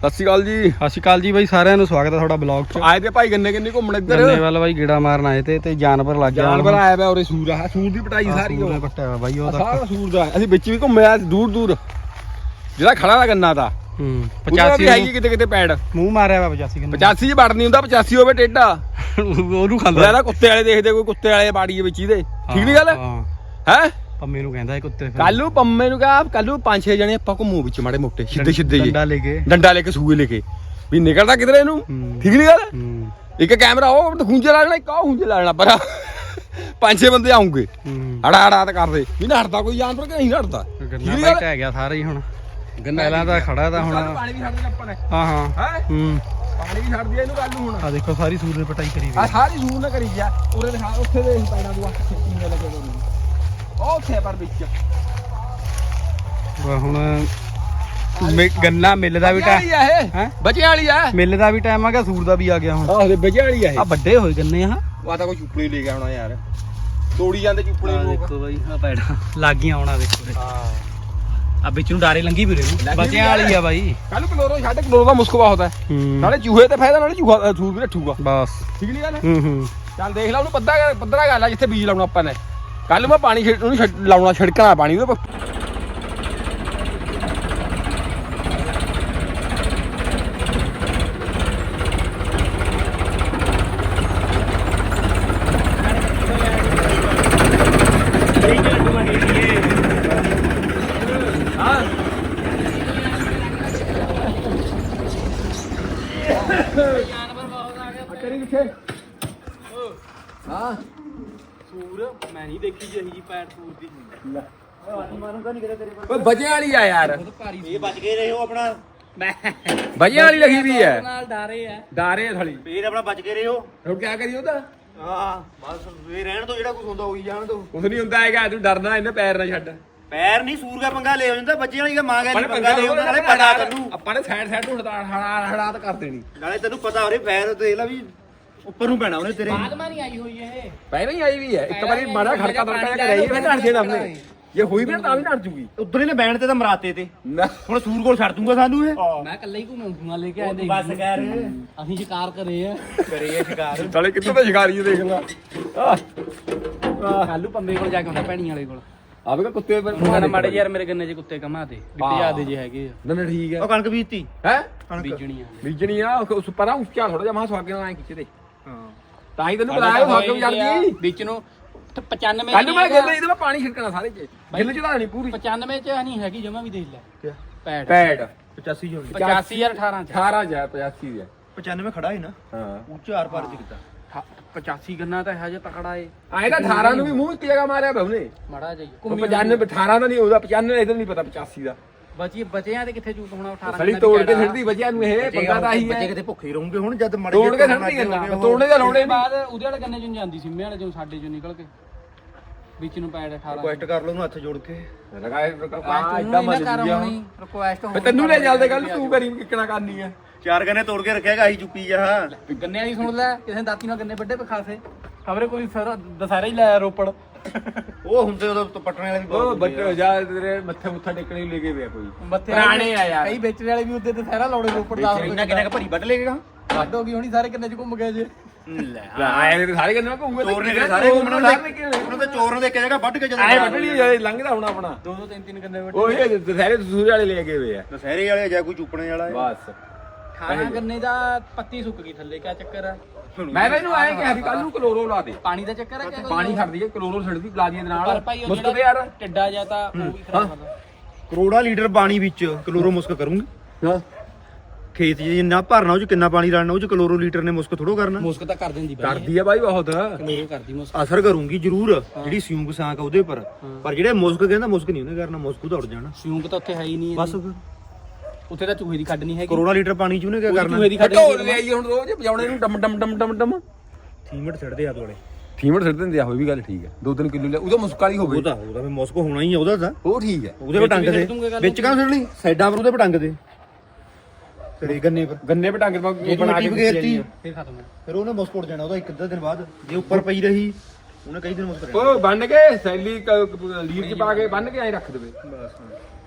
ਸਤਿ ਸ਼੍ਰੀ ਅਕਾਲ ਜੀ। ਸਤਿ ਸ਼੍ਰੀ ਅਕਾਲ ਜੀ ਬਾਈ ਸਾਰਿਆਂ ਨੂੰ ਸਵਾਗਤ ਹੈ ਤੁਹਾਡਾ ਬਲੌਗ 'ਚ। ਆਏ ਤੇ ਭਾਈ ਗੰਨੇ ਕਿੰਨੇ ਘੁੰਮਣ ਇੱਧਰ। ਗੰਨੇ ਵੱਲ ਬਾਈ ਗੇੜਾ ਮਾਰਨ ਆਏ ਤੇ ਤੇ ਜਾਨਵਰ ਲੱਗ ਗਿਆ। ਜਾਨਵਰ ਆਇਆ ਪਿਆ ਉਰੇ ਸੂਰ ਆ ਸੂਰ ਦੀ ਪਟਾਈ ਸਾਰੀ ਉਹ। ਪੱਟਿਆ ਹੋਇਆ ਬਾਈ ਉਹ ਸਾਰਾ ਸੂਰ ਦਾ। ਅਸੀਂ ਵਿੱਚ ਵੀ ਘੁੰਮਿਆ ਦੂਰ ਦੂਰ। ਜਿਹੜਾ ਖੜਾ ਦਾ ਗੰਨਾ ਦਾ ਹੂੰ 85 ਵੀ 85 ਹੈਗੀ ਕਿਤੇ ਕਿਤੇ ਪੈੜ। ਮੂੰਹ ਮਾਰਿਆ ਵਾ 85 ਕਿੰਨੇ 85 ਚ ਵੜ ਨਹੀਂ ਹੁੰਦਾ 85 ਹੋਵੇ ਟੇਡਾ ਉਹਨੂੰ ਉਹ ਖਾਂਦਾ। ਇਹਦਾ ਕੁੱਤੇ ਵਾਲੇ ਦੇਖਦੇ ਕੋਈ ਕੁੱਤੇ ਵਾਲੇ ਬਾੜੀ ਵਿੱਚ ਇਹਦੇ ਠੀਕ ਨਹੀਂ ਗੱਲ? ਹਾਂ। ਹੈ? ਪੰਮੇ ਨੂੰ ਕਹਿੰਦਾ ਇਹ ਕੁੱਤੇ ਫਿਰ। ਕੱਲ ਪੰਮੇ ਨੂੰ ਕਹਾ ਕੱਲ ਪੰਜ ਛੇ ਜਣੇ ਆਪਾਂ ਘੁੰਮੂ ਵਿੱਚ ਮਾੜੇ ਮੋਟੇ ਸਿੱਧੇ ਸਿੱਧੇ ਜੀ ਡੰਡਾ ਲੈ ਕੇ। ਡੰਡਾ ਲੈ ਕੇ ਸੂਏ ਲੈ ਕੇ। ਵੀ ਨਿਕਲਦਾ ਕਿਧਰੇ ਇਹਨੂੰ? ਹੂੰ। ਠੀਕ ਨਹੀਂ ਗੱਲ? ਹੂੰ। ਇੱਕ ਕੈਮਰਾ ਉਹ ਖੁੰਝੇ ਲਾ ਲੈਣਾ ਇੱਕ ਉਹ ਖੁੰਝੇ ਲਾ ਲੈਣਾ ਪਰ। ਪੰਜ ਛੇ ਬੰਦੇ ਆਉਂਗੇ। ਹੂੰ। ਅੜਾ ਅੜਾ ਤਾਂ ਕਰਦੇ। ਵੀ ਨਾ ਹਟਦਾ ਕੋਈ ਜਾਨਵਰ ਕਿ ਨਹੀਂ ਹਟਦਾ? ਗੰਨਾ ਬਾਈ ਟਹਿ ਗਿਆ ਸਾਰਾ ਹੀ ਹੁਣ। ਪਹਿਲਾਂ ਤਾਂ ਖੜਾ ਤਾਂ ਹੁਣ। ਪਾਣੀ ਵੀ ਛੱਡ ਦੇ ਆਪਾਂ ਨੇ। ਹਾਂ ਹਾਂ। ਹੈ? ਹੂੰ। ਪਾਣੀ ਵੀ ਛੱਡ ਦਿਆ ਇਹਨੂੰ ਕੱਲ ਨੂੰ ਹੁਣ। ਆ ਦੇਖੋ ਸਾਰੀ ਸੂਰ ਨੇ ਪਟਾਈ ਕਰੀ ਆ। ਸਾਰੀ ਸੂਰ ਨਾ ਕਰੀ ਜਾ ਉਰੇ ਦਿਖਾ ਉੱਥੇ ਦੇ ਪੈਣਾ ਅੱਖ ਕਿੰਨੇ ਲੱਗੇ ਉਹ ਉੱਥੇ ਆ ਪਰ ਵਿੱਚ। ਵਾ ਹੁਣ ਮੇ- ਗੰਨਾ ਮਿਲ ਦਾ ਵੀ ਬਚਿਆ ਟਾਈਮ ਆ ਇਹ। ਹੈ? ਬਚਿਆ ਵਾਲੀ ਆ। ਮਿਲ ਦਾ ਵੀ ਟਾਈਮ ਆ ਗਿਆ ਸੂਰ ਦਾ ਵੀ ਆ ਗਿਆ ਹੁਣ। ਆਹ ਦੇ ਬਚਿਆ ਵਾਲੀ ਆ ਆ ਵੱਡੇ ਹੋਏ ਗੰਨੇ ਆ। ਉਹ ਤਾਂ ਕੋਈ ਚੁੱਪੜੀ ਲੈ ਕੇ ਆਉਣਾ ਯਾਰ। ਤੋੜੀ ਜਾਂਦੇ ਚੁੱਪੜੇ ਆ ਨੂੰ ਦੇਖੋ ਬਾਈ ਆ ਪੈੜਾ ਲੱਗੀਆਂ ਆਉਣਾ ਦੇਖੋ ਹਾਂ। ਆ ਵਿੱਚ ਨੂੰ ਡਾਰੇ ਲੰਗੀ ਵੀ ਰਹੇ ਲੱਗੀ ਬਚਿਆਂ ਵਾਲੀ ਆ ਬਾਈ। ਕੱਲ ਕਲੋਰੋ ਛੱਡ ਕਲੋਰੋ ਦਾ ਮੁਸਕ ਬਹੁਤ ਹੈ ਹੂੰ। ਨਾਲੇ ਚੂਹੇ ਤੇ ਫਾਇਦਾ ਨਾਲੇ ਚੂਹਾ ਸੂਰ ਵੀ ਰੱਠੂਗਾ ਬਸ। ਠੀਕ ਨਹੀਂ ਗੱਲ? ਹੂੰ ਹੂੰ। ਚੱਲ ਦੇਖ ਲੈ ਉਹਨੂੰ ਪੱਧਰਾ ਪੱਧਰਾ ਗੱਲ ਆ ਜਿੱਥੇ ਬੀਜ ਲਾਉਣਾ ਆਪਾਂ ਨੇ। ਕੱਲ ਮੈਂ ਪਾਣੀ ਛਿੜ ਉਹਨੂੰ ਛਿੜ- ਲਾਉਣਾ ਛਿੜਕਣਾ ਪਾਣੀ ਉਹਦੇ ਉੱਪਰ ਹਾਂ ਕਰੀ ਕਿੱਥੇ ਹਾਂ ਸੂਰ ਮੈਂ ਨਹੀਂ ਦੇਖੀ ਜਿਹੀ ਜੀ ਪੈਰ ਸੂਰ ਦੀ ਬਜੇ ਵਾਲੀ ਆ ਯਾਰ। ਇਹ ਬਚ ਗਏ ਰਹੇ ਹੋ ਆਪਣਾ। ਮੈਂ ਬਜੇ ਵਾਲੀ ਲਗੀ ਵੀ ਹੈ। ਨਾਲ ਡਾਰੇ ਆ। ਆ ਥਲੀ। ਫੇਰ ਆਪਣਾ ਬਚ ਗਏ ਰਹੇ ਹੋ। ਹੁਣ ਕੀ ਕਰੀ ਉਹਦਾ ਹਾਂ ਬਸ ਫੇਰ ਰਹਿਣ ਤੋਂ ਜਿਹੜਾ ਕੁਝ ਹੁੰਦਾ ਹੋਈ ਜਾਣ ਦੋ ਕੁਛ ਨਹੀਂ ਹੁੰਦਾ ਹੈਗਾ ਤੂੰ ਡਰਨਾ ਇਹਨੇ ਪੈਰ ਨਾ ਛੱਡ। ਪੈਰ ਨਹੀਂ ਸੂਰ ਦਾ ਪੰਗਾ ਲੈ ਹੋ ਜਾਂਦਾ ਬੱਚੇ ਵਾਲੀ ਦਾ ਮਾਂ ਨੇ ਪੰਗਾ ਲੈ ਹੁੰਦਾ ਨਾਲੇ ਪਤਾ ਤੈਨੂੰ। ਆਪਾਂ ਨੇ ਸਾਈਡ ਸਾਈਡ ਤੋਂ ਹੜਾ ਹੜਾ ਹੜਾ ਕਰ ਦੇਣੀ। ਨਾਲੇ ਤੈਨੂੰ ਪਤਾ ਹੋਰੇ ਪੈਰ ਦੇਖ ਲੈ ਵੀ ਉੱਪਰ ਨੂੰ ਪੈਣਾ ਉਹਨੇ ਤੇਰੇ। ਬਾਲਮਾ ਨਹੀਂ ਆਈ ਹੋਈ ਇਹ। ਪਹਿਲਾਂ ਹੀ ਆਈ ਵੀ ਹੈ। ਇੱਕ ਵਾਰੀ ਮਾੜਾ ਖੜਕਾ ਦੜਕਾ ਜਿਹਾ ਕਰਾਈ ਫਿਰ ਢੜ ਦੇਣਾ ਉਹਨੇ। ਜੇ ਹੋਈ ਵੀ ਨਾ ਤਾਂ ਵੀ ਢੜ ਜੂਗੀ। ਉਧਰ ਇਹਨੇ ਬੈਣ ਤੇ ਤਾਂ ਮਰਾਤੇ ਤੇ। ਨਾ। ਹੁਣ ਸੂਰ ਕੋਲ ਛੱਡ ਦੂੰਗਾ ਸਾਨੂੰ ਇਹ। ਮੈਂ ਇਕੱਲਾ ਹੀ ਘੁੰਮਾਂ ਲੈ ਕੇ ਆਏ ਬਸ ਕਰ। ਅਸੀਂ ਸ਼ਿਕਾਰ ਕਰੇ ਆ। ਕਰੇ ਇਹ ਸ਼ਿਕਾਰ। ਸਾਲੇ ਕਿੱਥੋਂ ਦਾ ਸ਼ਿਕਾਰੀ ਦੇਖ ਲਾ ਕੱਲੂ ਪੰਮੇ ਕੋਲ ਜਾ ਕੇ ਹੁੰਦਾ ਭੈਣੀਆਂ ਵਾਲੇ ਕੋਲ। ਆਵੇ ਕਾ ਕੁੱਤੇ ਪਰ ਮਾੜੇ ਮਾੜੇ ਯਾਰ ਮੇਰੇ ਗੰਨੇ 'ਚ ਕੁੱਤੇ ਕਮਾ ਦੇ। ਭਜਾ ਦੇ ਜੇ ਹੈਗੇ ਆ। ਨਾ ਨਾ ਠੀਕ ਹੈ ਉਹ ਕਣਕ ਬੀਜਤੀ। ਹੈ? ਬੀਜਣੀ ਆ ਬੀਜਣੀ ਆ ਉਸ ਪਰਾਂ ਉੱਚਾ ਥੋੜਾ ਜਿਹਾ ਮਾ ਸਵਾਗੇ ਨਾਲ ਐ ਖਿੱਚਦੇ। ਹਾਂ। ਤਾਂ ਹੀ ਤੈਨੂੰ ਬੁਲਾਇਆ ਸਵਾਗੇ ਵੀ ਜਾਂਦੀ ਵਿੱਚ ਨੂੰ 95 ਕੱਲ ਮੈਂ ਗਿੱਲ ਇਹਦੇ ਮੈਂ ਪਾਣੀ ਛਿੜਕਣਾ ਸਾਰੇ ਚ। ਗਿੱਲ ਨਹੀਂ ਪੂਰੀ। 95 ਚ ਨਹੀਂ ਹੈਗੀ ਜਮਾ ਵੀ ਦੇਖ ਲੈ। ਪੈੜ ਪੈਡ 85 ਹੋ 85 ਯਾਰ 18 ਚ। 18 ਜਾ 85 ਦੇ 95 ਖੜਾ ਹੈ ਨਾ। ਹਾਂ। ਆਰ ਪਾਰ ਚ ਕੀਤਾ 85 ਗੰਨਾ ਤਾਂ ਹਜੇ ਤਕੜਾ ਏ। ਆਏ ਤਾਂ 18 ਨੂੰ ਵੀ ਮੂੰਹ ਇੱਕ ਜਗ੍ਹਾ ਮਾਰਿਆ ਉਹਨੇ। ਮੜਾ ਜਾਈ ਉਹ 95 18 ਦਾ ਨਹੀਂ ਉਹਦਾ 95 ਇਹਦਾ ਨਹੀਂ ਪਤਾ 85 ਦਾ। ਬਚੀ ਬਚਿਆਂ ਤੇ ਕਿੱਥੇ ਝੂਠ ਹੋਣਾ? 18 ਸੜੀ ਤੋੜ ਕੇ ਛੱਡਦੀ ਬੱਚਿਆਂ ਨੂੰ ਇਹ ਪੰਗਾ ਤਾਂ ਹੀ ਬੱਚੇ ਹੈ। ਕਿਤੇ ਭੁੱਖੇ ਰਹੋਗੇ ਹੁਣ ਜਦ ਮੜ ਤੋੜ ਕੇ ਛੱਡਦੀ ਗੱਲਾਂ ਤੋੜਨੇ ਦਾ ਲੋੜੇ ਨਹੀਂ। ਬਾਅਦ ਉਹਦੇ ਵਾਲੇ ਗੰਨੇ ਚੋਂ ਜਾਂਦੀ ਸਿੰਮੇ ਵਾਲੇ ਚੋਂ ਸਾਡੇ ਚੋਂ ਨਿਕਲ ਕੇ। ਵਿੱਚ ਨੂੰ ਪੈੜ 18 ਰਿਕੁਐਸਟ ਕਰ ਲਓ ਉਹਨੂੰ ਹੱਥ ਜੋੜ ਕੇ। ਲਗਾਏ ਰਿਕੁਐਸਟ ਇਦਾਂ ਗਿਆ ਹੋਣੀ। ਰਿਕੁਐਸਟ ਫੇ ਤੈਨੂੰ ਲੈ ਚੱਲਦੇ ਕੱਲ ਤੂੰ ਕਰੀ ਕਿੱਕਣਾ ਕਰਨੀ ਆ। ਚਾਰ ਗੰਨੇ ਤੋੜ ਕੇ ਰੱਖਿਆਗਾ ਆਹੀ ਚੁੱਪੀ ਜਾ ਗੰਨੇ ਵਾਲੀ ਸੁਣ ਲੈ ਕਿਸੇ ਨੇ ਦਾਤੀ ਨਾਲ ਗੰਨੇ ਵੱਡੇ ਪਖਾਸੇ ਖਬਰੇ ਕੋਈ ਸਾਰਾ ਦਸਹਿਰਾ ਹੀ ਲਾਇਆ ਰੋਪੜ। ਉਹ ਹੁੰਦੇ ਉਦੋਂ ਤੋਂ ਪਟਣੇ ਵਾਲੇ ਵੀ ਉਹ ਬੱਟੇ ਜਾ ਤੇਰੇ ਮੱਥੇ ਮੁੱਥਾ ਟੇਕਣੇ ਲੈ ਕੇ ਪਿਆ ਕੋਈ। ਮੱਥੇ ਪੁਰਾਣੇ ਆ ਯਾਰ। ਕਈ ਵੇਚਣ ਵਾਲੇ ਵੀ ਉੱਤੇ ਦਸਹਿਰਾ ਲਾਉਣੇ ਰੋਪੜ ਦਾ ਇੰਨਾ ਕਿੰਨਾ ਕੁ ਭਰੀ ਵੱਢ ਲੇਗਾ ਵੱਡ ਹੋ ਗਈ ਹੋਣੀ ਸਾਰੇ ਗੰਨੇ ਚ ਘੁੰਮ ਗਏ ਜੇ। ਲੈ ਆਏ ਤੇ ਸਾਰੇ ਕੰਨਾਂ ਘੁੰਮੇ ਚੋਰ ਨੇ ਸਾਰੇ ਘੁੰਮਣ ਉਹਨੂੰ ਤਾਂ ਚੋਰ ਨੂੰ ਦੇਖ ਕੇ ਜਗਾ ਵੱਢ ਕੇ ਜਦੋਂ ਆਏ ਵੱਢਣੀ ਜਾਏ ਲੰਘਦਾ ਹੁਣ ਆਪਣਾ। ਦੋ ਦੋ ਤਿੰਨ ਤਿੰਨ ਗੰਨੇ ਵੱਡੇ ਉਹ ਇਹ ਦਸਹਿਰੇ ਦਸੂਰੇ ਵਾਲੇ ਲੈ ਕੇ ਹੋਏ ਆ। ਦਸਹਿਰੇ ਵਾਲੇ ਜਾਂ ਕੋਈ ਚੁੱਪਣੇ ਵਾਲਾ ਬਸ। ਖਾਣਾ ਗੰਨੇ ਦਾ ਪੱਤੀ ਸੁੱਕ ਗਈ ਥੱਲੇ ਕਿਆ ਚੱਕਰ ਆ? ਮੈਂ ਤਾਂ ਇਹਨੂੰ ਆਏ ਕਿਹਾ ਵੀ ਕੱਲ ਨੂੰ ਕਲੋਰੋ ਲਾ ਦੇ। ਪਾਣੀ ਦਾ ਚੱਕਰ ਆ ਕਿਆ ਕੋਈ? ਪਾਣੀ ਛੱਡ ਦਈਏ ਕਲੋਰੋ ਛੱਡਦੀ ਪਲਾਦੀਆਂ ਦੇ ਪਰ ਨਾਲ ਭਾਈ ਉਹ ਮੁਸਕ ਤੇ ਜਿਹੜਾ ਯਾਰ। ਟਿੱਡਾ ਜਾਂ ਤਾਂ ਉਹ ਵੀ ਖਰਾਬ ਕਰਦਾ ਕਰੋੜਾ ਲੀਟਰ ਪਾਣੀ ਵਿੱਚ ਕਲੋਰੋ ਮੁਸਕ ਕਰੂੰਗੀ। ਹਾਂ। ਖੇਤ 'ਚ ਜਿੰਨਾ ਭਰਨਾ ਉਹ 'ਚ ਕਿੰਨਾ ਪਾਣੀ ਰਲਣਾ ਉਹ 'ਚ ਕਲੋਰੋ ਲੀਟਰ ਨੇ ਮੁਸਕ ਥੋੜੋ ਕਰਨਾ। ਮੁਸਕ ਤਾਂ ਕਰ ਦਿੰਦੀ ਬਾਈ ਕਰਦੀ ਆ ਬਾਈ ਬਹੁਤ। ਕਮੇਰ ਕਰਦੀ ਮੁਸਕ। ਅਸਰ ਕਰੂੰਗੀ ਜ਼ਰੂਰ ਜਿਹੜੀ ਸਿਉਂਕ ਸਾਂਕ ਆ ਉਹਦੇ ਪਰ ਪਰ ਜਿਹੜੇ ਮੁਸਕ ਕਹਿੰਦਾ ਮੁਸਕ ਨਹੀਂ ਉਹਨੇ ਕਰਨਾ ਮੁਸਕ ਦੌੜ ਜਾਣਾ। ਸ਼ੂਕ ਤਾਂ ਉੱਥੇ ਹੈ ਹੀ ਨਹੀਂ ਬਸ ਫਿਰ। ਉੱਥੇ ਤਾਂ ਚੂਹੇ ਦੀ ਕੱਢ ਨਹੀਂ ਹੈਗੀ। ਕਰੋੜਾ ਲੀਟਰ ਪਾਣੀ 'ਚ ਉਹਨੇ ਕੀ ਕਰਨਾ। ਚੂਹੇ ਦੀ ਕੱਢ ਢੋਲ ਲੈ ਆਈਏ ਹੁਣ ਰੋਜ਼ ਵਜਾਉਣੇ ਨੂੰ ਡਮ ਡਮ ਡਮ ਡਮ ਡਮ। ਥੀਮਟ ਛੱਡਦੇ ਆ ਦੋਲੇ। ਫੀਮਟ ਛੱਡ ਦਿੰਦੇ ਆ ਹੋਈ ਵੀ ਗੱਲ ਠੀਕ ਹੈ 2-3 ਕਿਲੋ ਲੈ ਉਹਦਾ ਮੁਸਕ ਵਾਲੀ ਹੋਵੇ। ਉਹਦਾ ਉਹਦਾ ਵੀ ਮੁਸਕ ਹੋਣਾ ਹੀ ਆ ਉਹਦਾ ਤਾਂ। ਉਹ ਠੀਕ ਹੈ ਉਹਦੇ ਪਟੰਗ ਦੇ। ਵਿੱਚ ਕਾਂ ਛੱਡਣੀ ਸਾਈਡਾਂ ਪਰ ਉਹਦੇ ਪਟੰਗ ਦੇ। ਤੇਰੇ ਗੰਨੇ ਪਰ ਗੰਨੇ ਪਟਾਂਗੇ ਬਣਾ ਕੇ ਫੇਰ ਖਤਮ ਫਿਰ ਉਹਨੇ ਮੁਸਕ ਉੱਡ ਜਾਣਾ ਉਹਦਾ ਇੱਕ ਅੱਧਾ ਦਿਨ ਬਾਅਦ। ਜੇ ਉੱਪਰ ਪਈ ਰਹੀ ਉਹਨੇ ਕਈ ਦਿਨ ਮੁਸਕ ਰਿਹਾ ਉਹ ਬੰਨ ਕੇ ਸੈਲੀ ਲੀਰ ਚ ਪਾ ਕੇ ਬੰਨ ਕੇ ਐਂ ਰੱਖ ਦੇਵੇ। ਬਸ।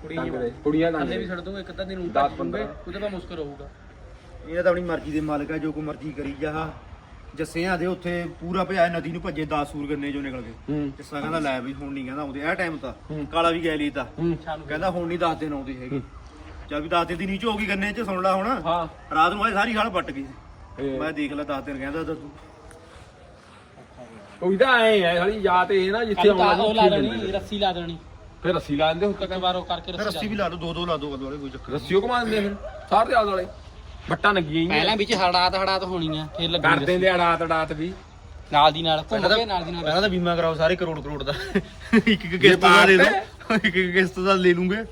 ਕੁੜੀ ਕੁੜੀਆਂ ਦਾ ਥੱਲੇ ਵੀ ਛੱਡ ਦੂੰਗਾ ਇੱਕ ਅੱਧਾ ਦਿਨ ਦਸ ਉੱਪਰ ਪੰਦਰਾਂ। ਉਹਦੇ ਬਾਅਦ ਮੁਸਕਰ ਹੋਊਗਾ। ਇਹ ਤਾਂ ਆਪਣੀ ਮਰਜ਼ੀ ਦੇ ਮਾਲਕ ਆ ਜੋ ਕੋ ਮਰਜ਼ੀ ਕਰੀ ਜਾ। ਜੱਸਿਆਂ ਦੇ ਉੱਥੇ ਪੂਰਾ ਭਿਆ ਨਦੀ ਨੂੰ ਭੱਜੇ 10 ਸੂਰ ਗੰਨੇ ਜੋ ਨਿਕਲ ਗਏ ਹੂੰ। ਜੱਸਾ ਕਹਿੰਦਾ ਲੈ ਵੀ ਹੁਣ ਨਹੀਂ ਕਹਿੰਦਾ ਆਉਂਦੇ। ਇਹ ਟਾਈਮ ਤਾਂ ਕਾਲਾ ਵੀ ਗਿਆ ਲਈ ਤਾਂ ਹੂੰ। ਕਹਿੰਦਾ ਹੁਣ ਨਹੀਂ 10 ਦਿਨ ਆਉਂਦੇ ਹੈਗੇ। ਚੱਲ ਵੀ 10 ਦਿਨ ਦੀ ਨੀਚ ਹੋ ਗਈ ਗੰਨੇ ਚ ਸੁਣ ਲੈ ਹੁਣ। ਹਾਂ। ਰਾਤ ਨੂੰ ਆਏ ਸਾਰੀ ਖਾਲ ਪੱਟ ਗਈ। ਇਹ- ਮੈਂ ਦੇਖ ਲੈ 10 ਦਿਨ ਕਹਿੰਦਾ ਤਾਂ ਤੂੰ। ਕੋਈ ਤਾਂ ਐ ਹੈ ਸਾਲੀ ਜਾਂ ਤੇ ਇਹ ਨਾ ਜਿੱਥੇ ਕੱਲ ਤਾਂ ਆਉਣਾ ਉਹ ਲਾ ਦੇਣੀ ਰੱਸੀ ਲਾ ਦੇਣੀ। ਫਿਰ ਰੱਸੀ ਲਾ ਦਿੰਦੇ ਹੁਣ ਕਈ ਵਾਰ ਉਹ ਕਰਕੇ ਫਿਰ ਰੱਸੀ ਰੱਸੀ ਵੀ ਲਾ ਦੋ ਦੋ ਦੋ ਲਾ ਦੋ ਵਾਲੇ ਕੋਈ ਚੱਕਰ ਰੱਸੀਓ ਘੁਮਾ ਦਿੰਦੇ ਫਿਰ ਸਾਰੇ ਦੇ ਆਲੇ ਦੁਆਲੇ ਬੱਟਾਂ ਲੱਗੀਆਂ ਹੀ ਪਹਿਲਾਂ ਵਿੱਚ ਹੜਾਤ ਹੜਾਤ ਹੋਣੀ ਆ ਫਿਰ ਲੱਗਣੀ ਕਰ ਦਿੰਦੇ ਅੜਾਤ ਅੜਾਤ ਵੀ। ਨਾਲ ਦੀ ਨਾਲ ਘੁੰਮ ਕੇ ਨਾਲ ਦੀ ਨਾਲ ਪਹਿਲਾਂ ਤਾਂ ਬੀਮਾ ਕਰਾਓ ਸਾਰੇ ਕਰੋੜ ਕਰੋੜ ਦਾ। ਇੱਕ ਇੱਕ ਕਿਸ਼ਤ ਦਾ ਦੇ ਦੋ ਇੱਕ ਇੱਕ ਕਿਸ਼ਤ ਦਾ ਲੈ ਲੂੰਗੇ।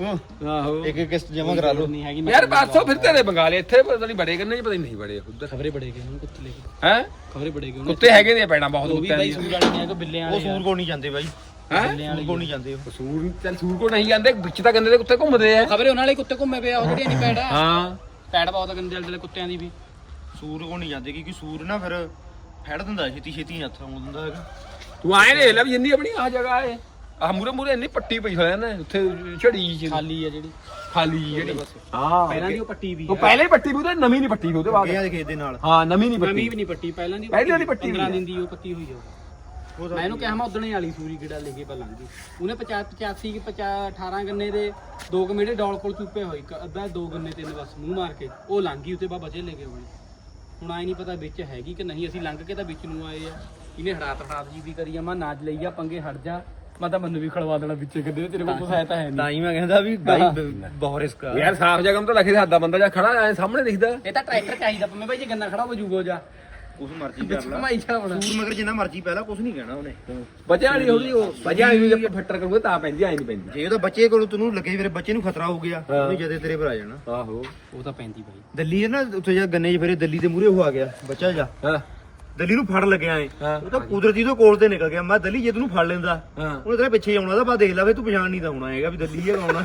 ਉਹ ਆਹੋ। ਇੱਕ ਇੱਕ ਕਿਸ਼ਤ ਜਮਾ ਕਰਾ ਲਓ। ਨਹੀਂ ਹੈਗੀ ਯਾਰ ਪਾਸੋਂ ਫਿਰ ਤੇਰੇ ਬੰਗਾਲੇ ਇੱਥੇ ਪਤਾ ਨਹੀਂ ਬੜੇ ਕਰਨੇ ਪਤਾ ਨਹੀਂ ਬੜੇ ਉਧਰ। ਖਬਰੇ ਬੜੇ ਗਏ ਹੁਣ ਕੁੱਤੇ ਲੈ ਕੇ। ਹੈ? ਖਬਰੇ ਬੜੇ ਗਏ ਹੁਣ ਕੁੱਤੇ ਹੈਗੇ ਨੇ ਪੈਣਾ ਬਹੁਤ ਉਹ ਵੀ ਕੁੱਤਿਆਂ ਬਾਈ ਸੂਰ ਵਾਲੇ ਨੇ ਕੋ ਉਹ ਵਾਲੇ ਸੂਰ ਨਹੀਂ ਜਾਂਦੇ ਬਾਈ। ਹੈ? ਕੋਲ ਨਹੀਂ ਜਾਂਦੇ ਉਹ। ਸੂਰ ਚੱਲ ਸੂਰ ਕੋ ਨਹੀਂ ਜਾਂਦੇ ਵਿੱਚ ਤਾਂ ਗੰਦੇ ਦੇ ਕੁੱਤੇ ਘੁੰਮਦੇ ਆ। ਖਬਰੇ ਉਹਨਾਂ ਵਾਲੇ ਕੁੱਤੇ ਘੁੰਮੇ ਪਏ ਆ ਉਹ ਜਿਹੜੀਆਂ ਨਹੀਂ ਪੈੜ ਹਾਂ। ਪੈੜ ਬਹੁਤ ਗੰਦੇ ਵਾਲੇ ਕੁੱਤਿਆਂ ਦੀ ਵੀ। ਸੂਰ ਕੋਲ ਨਹੀਂ ਜਾਂਦੇ ਕਿਉਂਕਿ ਸੂਰ ਨਾ ਫਿਰ ਫੜ ਦਿੰਦਾ ਛੇਤੀ ਛੇਤੀ ਹੱਥ ਆਉਂ ਦਿੰਦਾ ਹੈਗਾ। ਤੂੰ ਆਏ ਦੇਖ ਲੈ ਵੀ ਜਿੰਨੀ ਆਪਣੀ ਆ ਜਗ੍ਹਾ ਏ। ਆਹ ਮੂਰੇ ਮੂਰੇ ਇੰਨੀ ਪੱਟੀ ਪਈ ਹੋਇਆ ਨਾ ਉੱਥੇ ਝੜੀ ਜਿਹੀ ਖਾਲੀ ਆ ਜਿਹੜੀ। ਖਾਲੀ ਜਿਹੀ ਜਿਹੜੀ। ਹਾਂ। ਪਹਿਲਾਂ ਦੀ ਉਹ ਪੱਟੀ ਵੀ ਉਹ ਪਹਿਲੇ ਹੀ ਪੱਟੀ ਵੀ ਉਹਦੇ ਨਵੀਂ ਨਹੀਂ ਪੱਟੀ ਉਹਦੇ ਬਾਅਦ। ਗਿਆ ਦੇ ਖੇਤ ਦੇ ਨਾਲ। ਹਾਂ ਨਵੀਂ ਨਹੀਂ ਨਵੀਂ ਪੱਟੀ। ਵੀ ਨਹੀਂ ਪੱਟੀ ਪਹਿਲਾਂ ਦੀ ਪਹਿਲਾਂ ਦੀ ਪੱਟੀ 15 ਹੋਈ ਦਿਨ ਦੀ ਉਹ ਪੱਟੀ ਹੋਈ ਆ। ਮੈਂ ਇਹਨੂੰ ਕਿਹਾ ਮੈਂ ਉਦਣੇ ਵਾਲੀ ਸੂਰੀ ਗਿੜਾ ਲੈ ਕੇ ਪਲਾਂ ਦੀ ਉਹਨੇ 50 85 ਕਿ 50 18 ਗੰਨੇ ਦੇ ਦੋ ਕੁ ਮੇਰੇ ਡੌਲ ਕੋਲ ਚੁੱਪੇ ਹੋਏ। ਇੱਕ ਅੱਧਾ ਦੋ ਗੰਨੇ ਤਿੰਨ ਬਸ ਮੂੰਹ ਮਾਰ ਕੇ ਉਹ ਲੰਘ ਗਈ ਉੱਤੇ ਬਾ ਬਚੇ ਲੈ ਕੇ ਹੋਏ ਹੁਣ ਆਈ ਨਹੀਂ ਪਤਾ ਵਿੱਚ ਹੈਗੀ ਕਿ ਨਹੀਂ ਅਸੀਂ ਲੰਘ ਕੇ ਤਾਂ ਵਿੱਚ ਨੂੰ ਆਏ ਆ। ਇਹਨੇ ਹੜਾਤ ਹੜਾਤ ਜੀ ਵੀ ਕਰੀ ਆ ਮੈਂ ਨਾਜ ਲਈ ਆ ਪੰਗੇ ਹਟ ਜਾ। ਮੈਂ ਤਾਂ ਮੈਨੂੰ ਵੀ ਖੜਵਾ ਦੇਣਾ ਵਿੱਚ ਕਿਤੇ ਤੇਰੇ ਕੋਲ ਕੁਛ ਹੈ ਤਾਂ ਹੈ ਨਹੀਂ ਤਾਂ ਹੀ ਮੈਂ ਕਹਿੰਦਾ ਵੀ ਬਾਈ ਬਹੁਤ ਰਿਸਕ ਆ। ਯਾਰ ਸਾਫ਼ ਜਗ੍ਹਾ ਤੋਂ ਲੱਖੇ ਹੱਦਾ ਬੰਦਾ ਜਾਂ ਖੜਾ ਐ ਸਾਹਮਣੇ ਦਿਖਦਾ। ਇਹ ਤਾਂ ਟਰੈਕਟਰ ਚਾਹੀਦਾ ਪੰਮੇ ਬਾਈ ਜੇ ਗੰਨਾ ਖੜਾ ਹੋ ਜੂਗੋ ਜਾ। ਕੁਛ ਮਰਜ਼ੀ ਕਰ ਲੈ। ਕਮਾਈ ਛਾਵਣਾ ਸੂਰ ਮਗਰ ਜਿੰਨਾ ਮਰਜ਼ੀ ਪਹਿਲਾਂ ਕੁਛ ਨਹੀਂ ਕਹਿਣਾ ਉਹਨੇ। ਬਚਿਆ ਨਹੀਂ ਉਹਦੀ ਉਹ ਬਚਿਆ ਨਹੀਂ ਜੇ ਫੱਟਰ ਕਰੂਗੇ ਤਾਂ ਪੈਂਦੀ ਆਈ ਨਹੀਂ ਪੈਂਦੀ। ਜੇ ਉਹਦਾ ਬੱਚੇ ਕੋਲ ਤੈਨੂੰ ਲੱਗੇ ਫਿਰ ਬੱਚੇ ਨੂੰ ਖਤਰਾ ਹੋ ਗਿਆ ਉਹਨੇ ਜਦੇ ਤੇਰੇ ਪਰ ਆ ਜਾਣਾ। ਆਹੋ। ਉਹ ਤਾਂ ਪੈਂਦੀ ਬਾਈ। ਦਿੱਲੀ ਹੈ ਨਾ ਉੱਥੇ ਜਾ ਗੰਨੇ 'ਚ ਫਿਰੇ ਦਿੱਲੀ ਦੇ ਮੂਰੇ ਹੋ ਆ ਗਿਆ ਬੱਚਾ ਜਾ। ਹਾਂ। ਦਿੱਲੀ ਨੂੰ ਫੜ ਲੱਗਿਆ ਏ ਹਾਂ। ਉਹ ਤਾਂ ਕੁਦਰਤੀ ਤੋਂ ਕੋਲ ਤੇ ਨਿਕਲ ਗਿਆ। ਮੈਂ ਦਿੱਲੀ ਜੇ ਤੈਨੂੰ ਫੜ ਲੈਂਦਾ ਹਾਂ। ਉਹਨੇ ਤੇਰੇ ਪਿੱਛੇ ਆਉਣਾ ਤਾਂ ਬਾਅਦ ਦੇਖ ਲਾ ਵੇ ਤੂੰ ਪਛਾਣ ਨਹੀਂ ਤਾਂ ਹੋਣਾ ਹੈਗਾ ਵੀ ਦਿੱਲੀ ਹੈਗਾ ਆਉਣਾ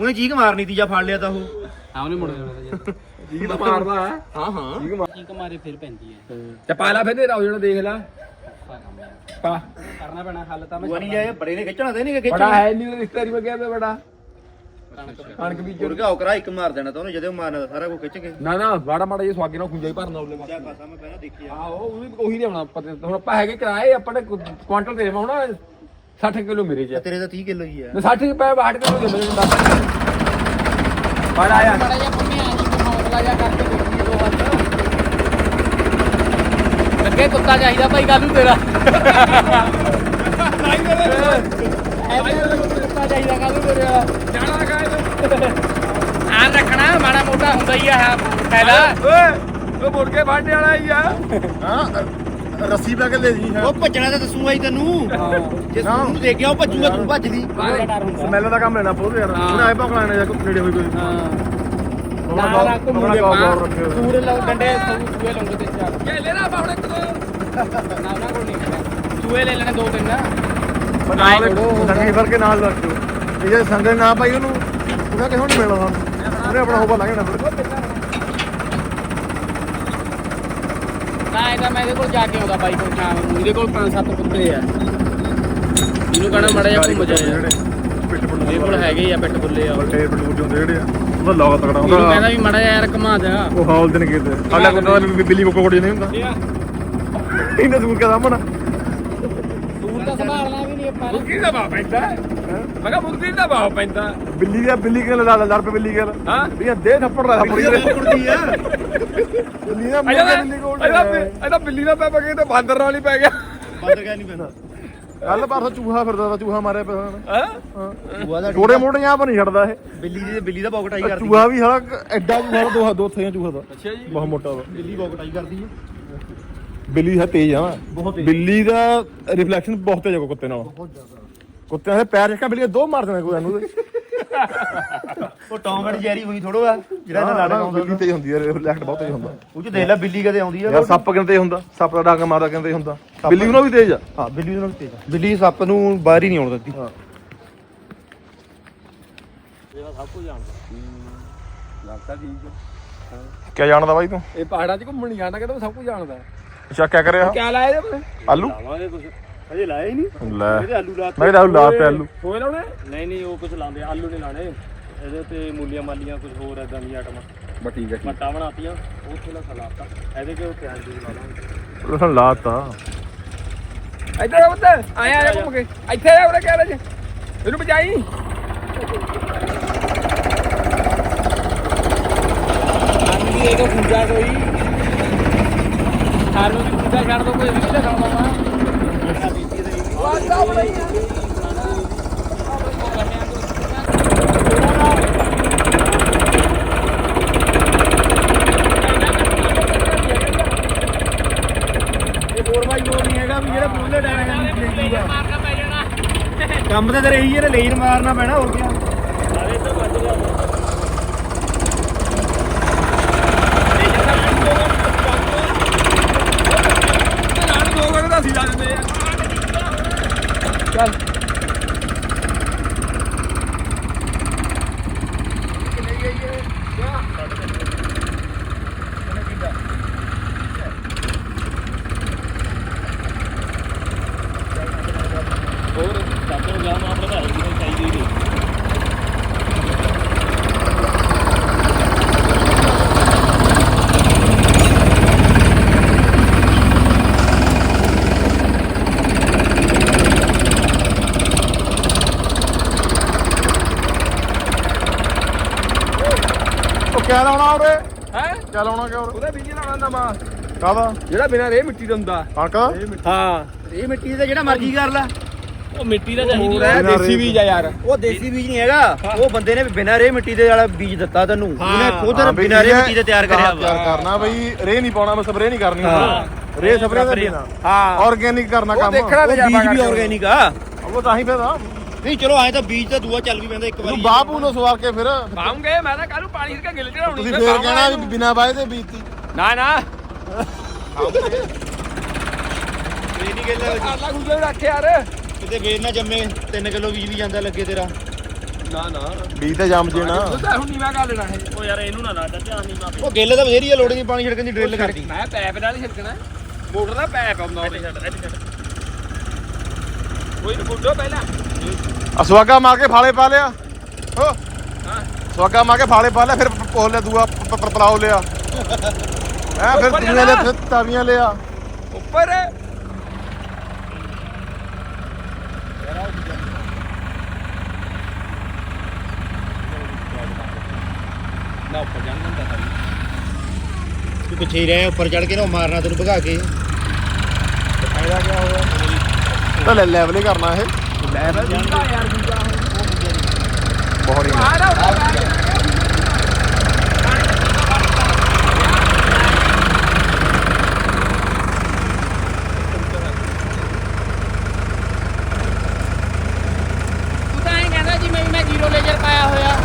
ਉਹਨੇ ਚੀਕ ਮਾਰਨੀ ਤੀ ਜਾਂ ਫੜ ਲਿਆ ਤਾਂ ਉਹ। ਹਾਂ ਉਹਨੇ ਮੁੜ ਜਾਣਾ ਜੀ ਤਾਂ ਮਾਰਦਾ ਹੈ। ਹਾਂ ਹਾਂ। ਠੀਕ ਮਾਰ ਜੀ ਕਮਾਰੇ ਫਿਰ ਪੈਂਦੀ ਹੈ। ਤੇ ਪਾਲਾ ਫਿਰ ਤੇਰਾ ਉਹ ਜਿਹੜਾ ਦੇਖ ਲੈ। ਪਾ। ਕਰਨਾ ਪੈਣਾ ਹੱਲ ਤਾਂ ਮੈਂ ਨਹੀਂ ਜਾਏ ਬੜੇ ਨੇ ਖਿੱਚਣਾ ਤੇ ਨਹੀਂ ਕਿ ਬੜਾ ਹੈ ਨਹੀਂ ਰਿਸ਼ਤੇਦਾਰੀ ਮੈਂ ਕਿਹਾ ਤੇ ਬੜਾ। ਕਣਕ ਬੀਜ ਮੁਰਗਾ ਉਕਰਾ ਇੱਕ ਮਾਰ ਦੇਣਾ ਤਾਂ ਉਹਨੇ ਜਦੋਂ ਮਾਰਨਾ ਸਾਰਾ ਕੁਝ ਖਿੱਚ ਕੇ। ਨਾ ਨਾ ਬਾੜਾ ਮਾੜਾ ਜਿਹਾ ਸਵਾਗੇ ਨਾਲ ਖੁੰਝਾ ਹੀ ਭਰਨਾ ਉਹਲੇ ਕਿਆ ਖਾਸਾ ਮੈਂ ਪਹਿਲਾਂ ਦੇਖਿਆ ਆਹੋ ਉਹ ਵੀ ਉਹੀ ਲਿਆਉਣਾ ਪਤਾ ਹੁਣ ਆਪਾਂ ਹੈਗੇ ਕਿਰਾਏ ਆਪਾਂ ਨੇ ਕੁਆਂਟਲ ਤੇ ਹੁਣ 60 ਕਿਲੋ ਮੇਰੇ ਚ ਤੇਰੇ ਤਾਂ 30 ਕਿਲੋ ਹੀ ਆ। ਮੈਂ 60 ਰੁਪਏ 60 ਕਿਲੋ ਦੇ ਮੈਨੂੰ ਦੱਸ ਬੜਾ ਆਇਆ ਆ ਜੀ ਕਰਕੇ ਦੇਖੀਏ ਦੋ ਹੱਥ ਲੱਗੇ ਕੁੱਤਾ ਚਾਹੀਦਾ ਭਾਈ ਕੱਲ ਨੂੰ ਤੇਰਾ। ਐਵੇਂ ਕੁੱਤਾ ਚਾਹੀਦਾ ਕੱਲ ਨੂੰ ਤੇਰਾ ਜਾਣਾ ਖਾਏ ਆਨ ਰੱਖਣਾ ਮਾੜਾ ਮੋਟਾ ਹੁੰਦਾ ਹੀ ਆ ਫਾਇਦਾ। ਓਏ ਉਹ ਮੁੜ ਕੇ ਵਾਢੇ ਵਾਲਾ ਹੀ ਆ। ਹਾਂ ਰੱਸੀ ਪਾ ਕੇ ਲੈ ਜੀ ਉਹ ਭੱਜਣਾ ਤਾਂ ਦੱਸੂਗਾ ਹੀ ਤੈਨੂੰ। ਜੇ ਸੂਰ ਨੂੰ। ਦੇਖਿਆ ਉਹ ਭੱਜੂਗਾ ਤੂੰ ਭੱਜ ਲਈ। ਬੜਾ ਡਰ ਹੁੰਦਾ। ਸਮੈਲ ਦਾ ਕੰਮ ਲੈਣਾ ਪਊ ਯਾਰ। ਉਹਨੇ ਆਏ ਭੌਂਕ ਲੈਣਾ ਜਾਂ ਕੋਈ ਨੇੜੇ ਹੋਈ ਕੋਈ। ਹਾਂ। ਨਾਲ ਆ ਮਾਂ ਗੌਰ ਰੱਖਿਓ। ਸੂਰ ਲਓ ਡੰਡੇ ਸੂਏ ਲੰਗੇ ਤੇ ਚਾਰ ਇਹ ਲੈ ਨਾ ਬਾਹਣੇ ਕੋ ਨਾ ਉਹਨਾਂ ਕੋਲ ਨਹੀਂ ਹੈਗਾ। ਸੂਏ ਲੈ ਲੈਣੇ ਦੋ ਤਿੰਨ। ਨਾਲ ਸੰਗੀ ਫੜ ਕੇ ਨਾਲ ਰੱਖ ਦਿਓ। ਇਹ ਜੇ ਸੰਗੇ ਨਾ ਪਾਈ ਉਹਨੂੰ ਉਹਦਾ ਕਿਹੋਂ ਨਹੀਂ ਮਿਲਣਾ ਸਾਨੂੰ ਉਹਨੇ ਆਪਣਾ ਹੋਬਾ ਲਾਂਘਣਾ ਫਿਰ। ਨਾ ਇਹਦਾ ਮੈਂ ਇਹਦੇ ਕੋਲ ਜਾ ਕੇ ਆਉਂਦਾ ਬਾਈ ਕੋਲ ਸ਼ਾਮ ਨੂੰ। ਇਹਦੇ ਕੋਲ ਪੰਜ ਸੱਤ ਕੁੱਤੇ ਆ। ਇਹਨੂੰ ਕਹਣਾ ਮੜਾ ਜਾ ਘੁੰਮ ਜਾ ਯਾਰ। ਪਿੱਟ ਪੁੱਟ ਕੋਲ ਹੈਗੇ ਆ ਪਿੱਟ ਬੁੱਲੇ ਆ। ਬਲਟੇ ਪੁੱਟ ਹੁੰਦੇ ਜਿਹੜੇ ਆ। ਉਹਦਾ ਲੋਗਾ ਤਕੜਾ ਕਹਿੰਦਾ ਹੁੰਦਾ ਵੀ ਮੜਾ ਜਾ ਯਾਰ ਘੁਮਾ ਦੇ ਉਹ ਹਾਲ ਦਿਨ ਕੀਤੇ ਸਾਡਾ ਕੋਲ ਤਾਂ ਬਿੱਲੀ ਕੋਕੋ ਕੋੜੀ ਨਹੀਂ ਹੁੰਦਾ। ਇਹਨੇ ਦੂਰ ਕੇ ਸਾਹਮਣਾ? ਦੂਰ ਤਾਂ ਸੰਭਾਲਣਾ ਵੀ ਨਹੀਂ ਆਪਾਂ ਨੇ। ਮੁਰਗੀ ਦਾ ਬਾਹ ਪੈਂਦਾ ਮੈਂ ਕਿਹਾ ਮੁਰਗੀ ਦਾ ਬਾਹ ਪੈਂਦਾ ਬਿੱਲੀ ਦਾ ਬਿੱਲੀ ਕੇ ਲੜ ਲੜ ਪੇ ਬਿੱਲੀ ਕੇ ਹਾਂ? ਇਹ ਦੇ ਥੱਪੜ ਦਾ ਥੱਪੜ ਕੁੜਦੀ ਆ? ਬਿੱਲੀ ਦਾ ਇਹਦਾ ਮੁੰਡਾ ਬਿੱਲੀ ਕੋਲ ਇਹਦਾ ਇਹਦਾ ਬਿੱਲੀ ਦਾ ਪੈ ਗਿਆ ਤੇ ਬਾਂਦਰ ਨਾਲ ਹੀ ਪੈ ਗਿਆ। ਬੰਦ ਗਿਆ ਨਹੀਂ ਪੈਂਦਾ? ਕੱਲ ਪਰਸੋਂ ਚੂਹਾ ਫਿਰਦਾ ਤਾ ਚੂਹਾ ਮਾਰਿਆ ਪਿਆ ਉਹਨਾਂ ਨੇ। ਹਾਂ? ਦਾ ਮੋਟੇ ਜਾਂ ਪਰ ਨਹੀਂ ਛੱਡਦਾ ਇਹ। ਬਿੱਲੀ ਦੀ ਬਿੱਲੀ ਦਾ ਪੌਕਟਾਈ ਕਰਦੀ। ਚੂਹਾ ਵੀ ਸਾਲਾ ਐਡਾ ਚੂਹਾ ਦੋ ਦੋ ਥਈਆਂ ਚੂਹਾ ਦਾ ਅੱਛਾ ਜੀ। ਬਹੁਤ ਮੋਟਾ ਵਾ। ਬਿੱਲੀ ਪੌਕਟਾਈ ਕਰਦੀ ਆ। ਬਿੱਲੀ ਹੈ ਤੇਜ਼ ਆ। ਨਾ ਬਹੁਤ ਤੇਜ਼। ਬਿੱਲੀ ਦਾ ਰਿਫਲੈਕਸ਼ਨ ਬਹੁਤ ਤੇਜ਼ ਆ ਕੁੱਤੇ ਨਾਲ। ਬਹੁਤ ਜ਼ਿਆਦਾ। ਕੁੱਤਿਆਂ ਦੇ ਪੈਰ ਚੱਕਾ ਬਿੱਲੀ ਦੇ ਦੋ ਮਾਰ ਦੇਣਾ ਕੋਈ ਇਹਨੂੰ ਉਹ ਟੌਮ ਐਂਡ ਜੈਰੀ ਹੋਈ ਥੋੜੋ ਆ ਜਿਹੜਾ ਇਹਨਾਂ ਲੜ ਆਉਂਦਾ ਬਿੱਲੀ ਤੇਜ਼ ਹੁੰਦੀ ਹੈ ਰਿਫਲੈਕਟ ਬਹੁਤ ਤੇਜ਼ ਹੁੰਦਾ। ਉਹ ਚ ਦੇਖ ਲੈ ਬਿੱਲੀ ਕਦੇ ਆਉਂਦੀ ਆ ਯਾਰ ਸੱਪ ਕਹਿੰਦੇ ਹੁੰਦਾ ਸੱਪ ਦਾ ਡਾਂਗਾ ਮਾਰਦਾ ਕਹਿੰਦੇ ਹੁੰਦਾ। ਬਿੱਲੀ ਉਹਨਾਂ ਵੀ ਤੇਜ਼ ਆ। ਹਾਂ ਬਿੱਲੀ ਨਾਲ ਤੇਜ਼ ਆ। ਬਿੱਲੀ ਸੱਪ ਨੂੰ ਬਾਹਰ ਹੀ ਨਹੀਂ ਆਉਣ ਦਿੰਦੀ। ਹਾਂ। ਲੱਗਦਾ ਠੀਕ ਹੈ ਕਿਆ ਜਾਣਦਾ ਬਾਈ ਤੂੰ? ਇਹ ਪਹਾੜਾਂ 'ਚ ਘੁੰਮਣ ਜਾਣਾ ਕਹਿੰਦਾ ਮੈਂ ਸਭ ਕੁਝ ਜਾਣਦਾ। ਅੱਛਾ ਕੀ ਕਰਿਆ? ਕਿਆ ਲਾਇਆ ਇਹਦੇ ਪਰ ਆਲੂ? ਲਾਵਾਂਗੇ ਕੁਝ ਹਜੇ ਲਾਇਆ ਹੀ ਨਹੀਂ। ਲੈ। ਇਹਦੇ ਆਲੂ ਲਾਤੇ। ਮੈਂ ਕਿਹਾ ਆਲੂ ਲਾਤੇ ਆਲੂ। ਹੋਏ ਲਾਉਣੇ ਨਹੀਂ ਨਹੀਂ ਉਹ ਕੁਝ ਲਾਉਂਦੇ ਆਲੂ ਨਹੀਂ ਲਾਣੇ ਇਹਦੇ ਤੇ ਮੂਲੀਆਂ ਮਾਲੀਆਂ ਕੁਝ ਹੋਰ ਇਦਾਂ ਦੀਆਂ ਆਈਟਮਾਂ। ਬਸ ਠੀਕ ਹੈ ਮੱਟਾ ਬਣਾਤੀਆਂ ਉਹ ਥੋੜਾ ਸਲਾਤਾ ਇਹਦੇ ਕੇ ਉਹ ਪਿਆਜ਼ ਵੀ ਲਾ ਲਾਂਗੇ। ਲਸਣ ਲਾਤਾ। ਇੱਧਰ ਆ ਪੁੱਤ ਆਇਆ ਆਇਆ ਘੁੰਮ ਕੇ। ਇੱਥੇ ਆ ਕਹਿ ਚ ਇਹਨੂੰ ਬਚਾਈ ਇਹ ਕੋ ਪੂਜਾ ਕੋਈ। ਸਾਰੂ ਦੀ ਪੂਜਾ ਛੱਡ ਦੋ ਕੋਈ ਵੀ ਲਗਾਉਣਾ ਵਾਸਤਾ ਕੰਮ ਤਾਂ ਤੇਰੇ ਇਹੀ ਹੈ ਲੇਨ ਮਾਰਨਾ ਪੈਣਾ ਹੋਰ ਕੀ ਨਾਲ ਦੋ ਗੜ ਦਾ ਸੀ ਲਾ ਦਿੰਦੇ ਆ ਚੱਲ ਹੋਰ ਸਾਤੋਂ ਜਾਮ ਆ ਵਧਾਈ ਦੀ ਚਾਹੀਦੀ ਨਹੀਂ ਉਹ ਕਿਆ ਲਾਉਣਾ ਉਰੇ ਹੈ? ਕਿਆ ਲਾਉਣਾ ਕਿਆ ਉਰੇ ਉਹਦਾ ਬੀਜ ਲਾਉਣਾ ਨਵਾਂ ਕਾਹਦਾ? ਜਿਹੜਾ ਬਿਨਾਂ ਰੇ ਮਿੱਟੀ ਦਾ ਹੁੰਦਾ। ਕਣਕ? ਦਾ ਹਾਂ। ਇਹ ਮਿੱਟੀ ਦਾ ਜਿਹੜਾ ਮਰਜ਼ੀ ਕਰ ਲੈ। ਉਹ ਮਿੱਟੀ ਦਾ ਚਾਹੀਦੀ ਹੈ ਦੇਸੀ ਰੇ ਬੀਜ ਆ ਯਾਰ। ਉਹ ਦੇਸੀ ਬੀਜ ਨਹੀਂ ਹੈਗਾ। ਉਹ ਬੰਦੇ ਨੇ ਬਿਨਾਂ ਰੇ ਮਿੱਟੀ ਦੇ ਵਾਲਾ ਬੀਜ ਦਿੱਤਾ ਤੈਨੂੰ। ਉਹਨੇ ਖੁਦ ਬਿਨਾਂ ਰੇ ਮਿੱਟੀ ਦੇ ਤਿਆਰ ਕਰਿਆ ਤਿਆਰ ਕਰਨਾ ਬਈ। ਰੇ ਨਹੀਂ ਪਾਉਣਾ ਬਸ ਸਪਰੇ ਨਹੀਂ ਕਰਨੀ। ਹਾਂ। ਰੇ ਸਪਰੇ ਦਾ ਦੇਣਾ ਹਾਂ। ਆਰਗੇਨਿਕ ਕਰਨਾ ਉਹ ਕੰਮ। ਦੇਖਣਾ ਉਹ ਬੀਜ ਵੀ ਆਰਗੈਨਿਕ ਆ। ਉਹ ਤਾਂ ਹੀ ਫੇਦਾ ਨਹੀਂ ਚਲੋ ਐ ਤਾਂ ਬੀਜ ਤਾਂ ਦੂਆ ਚੱਲ ਵੀ ਪੈਂਦਾ ਇੱਕ ਤੂੰ ਵਾਰੀ। ਬਾਪੂ ਨੂੰ ਸਵਾਰ ਕੇ ਫਿਰ। ਪਾਉਂਗੇ ਮੈਂ ਤਾਂ ਕੱਲ ਨੂੰ ਪਾਣੀ ਸਿਰਕਾ ਗਿੱਲ ਚੜਾਉਣੀ ਤੁਸੀਂ ਫੇਰ ਕਹਿਣਾ ਵੀ ਬਿਨਾ ਵਾਏ ਤੇ ਬੀਤੀ ਨਾ ਨਾ। ਇਹ ਨਹੀਂ ਗੱਲ ਆਲਾ ਗੁੱਜੇ ਰੱਖ ਯਾਰ। ਕਿਤੇ ਫੇਰ ਨਾ ਜੰਮੇ 3 ਕਿਲੋ ਬੀਜ ਵੀ ਜਾਂਦਾ ਲੱਗੇ ਤੇਰਾ। ਨਾ ਨਾ। ਬੀਜ ਤਾਂ ਜੰਮ ਜੇ ਨਾ। ਉਹਦਾ ਹੁਣ ਨੀਵਾ ਕਰ ਲੈਣਾ ਹੈ ਉਹ ਯਾਰ ਇਹਨੂੰ ਨਾ ਲਾਦਾ ਧਿਆਨ ਨਹੀਂ ਮਾਪੇ ਉਹ ਗਿੱਲ ਤਾਂ ਬਥੇਰੀ ਆ ਲੋੜ ਨਹੀਂ ਪਾਣੀ ਛਿੜਕਣ ਦੀ ਡਰਿੱਲ ਕਰਦੀ। ਮੈਂ ਪੈਪ ਨਾਲ ਹੀ ਛਿੜਕਣਾ। ਮੋਟਰ ਦਾ ਪੈਪ ਆਉਂਦਾ ਉਹਦੇ ਛੱਡ ਕੋਈ ਨੂੰ ਫੁੱਟੋ ਪਹਿਲਾਂ। ਆ ਸਵਾਗਾ ਮਾਰ ਕੇ ਫਾਲੇ ਪਾ ਲਿਆ। ਹੋ। ਸਵਾਗਾ ਮਾਰ ਕੇ ਫਾਲੇ ਪਾ ਲਿਆ ਫਿਰ ਪੋਲ ਲਿਆ ਦੂਆ ਪ- ਪ- ਪਲਾਓ ਲਿਆ। ਹੈ ਫਿਰ ਉੱਪਰ ਤੀਆਂ ਜਾਣਾ। ਲਿਆ ਫਿਰ ਤਾਵੀਆਂ ਲਿਆ। ਉੱਪਰ। ਨਾ ਉੱਪਰ ਜਾਣ ਦਿੰਦਾ ਤਾਂ ਤੂੰ ਪਿੱਛੇ ਹੀ ਰਹਿ ਉੱਪਰ ਚੜ ਕੇ ਨਾ ਮਾਰਨਾ ਤੈਨੂੰ ਭਗਾ ਕੇ। ਫਾਇਦਾ ਕੀ ਹੋਇਆ ਤਾਂ ਲੈ ਲੈਵਲ ਹੀ ਕਰਨਾ ਇਹ। ਲੈਵਲ ਦਿੱਤਾ ਯਾਰ ਦੂਜਾ ਬਹੁਤ ਹੀ ਆ ਨਾ ਉੱਪਰ ਤੂੰ ਤਾਂ ਐਂ ਕਹਿੰਦਾ ਜਿਵੇਂ ਵੀ ਮੈਂ ਜ਼ੀਰੋ ਲੇਜ਼ਰ ਪਾਇਆ ਹੋਇਆ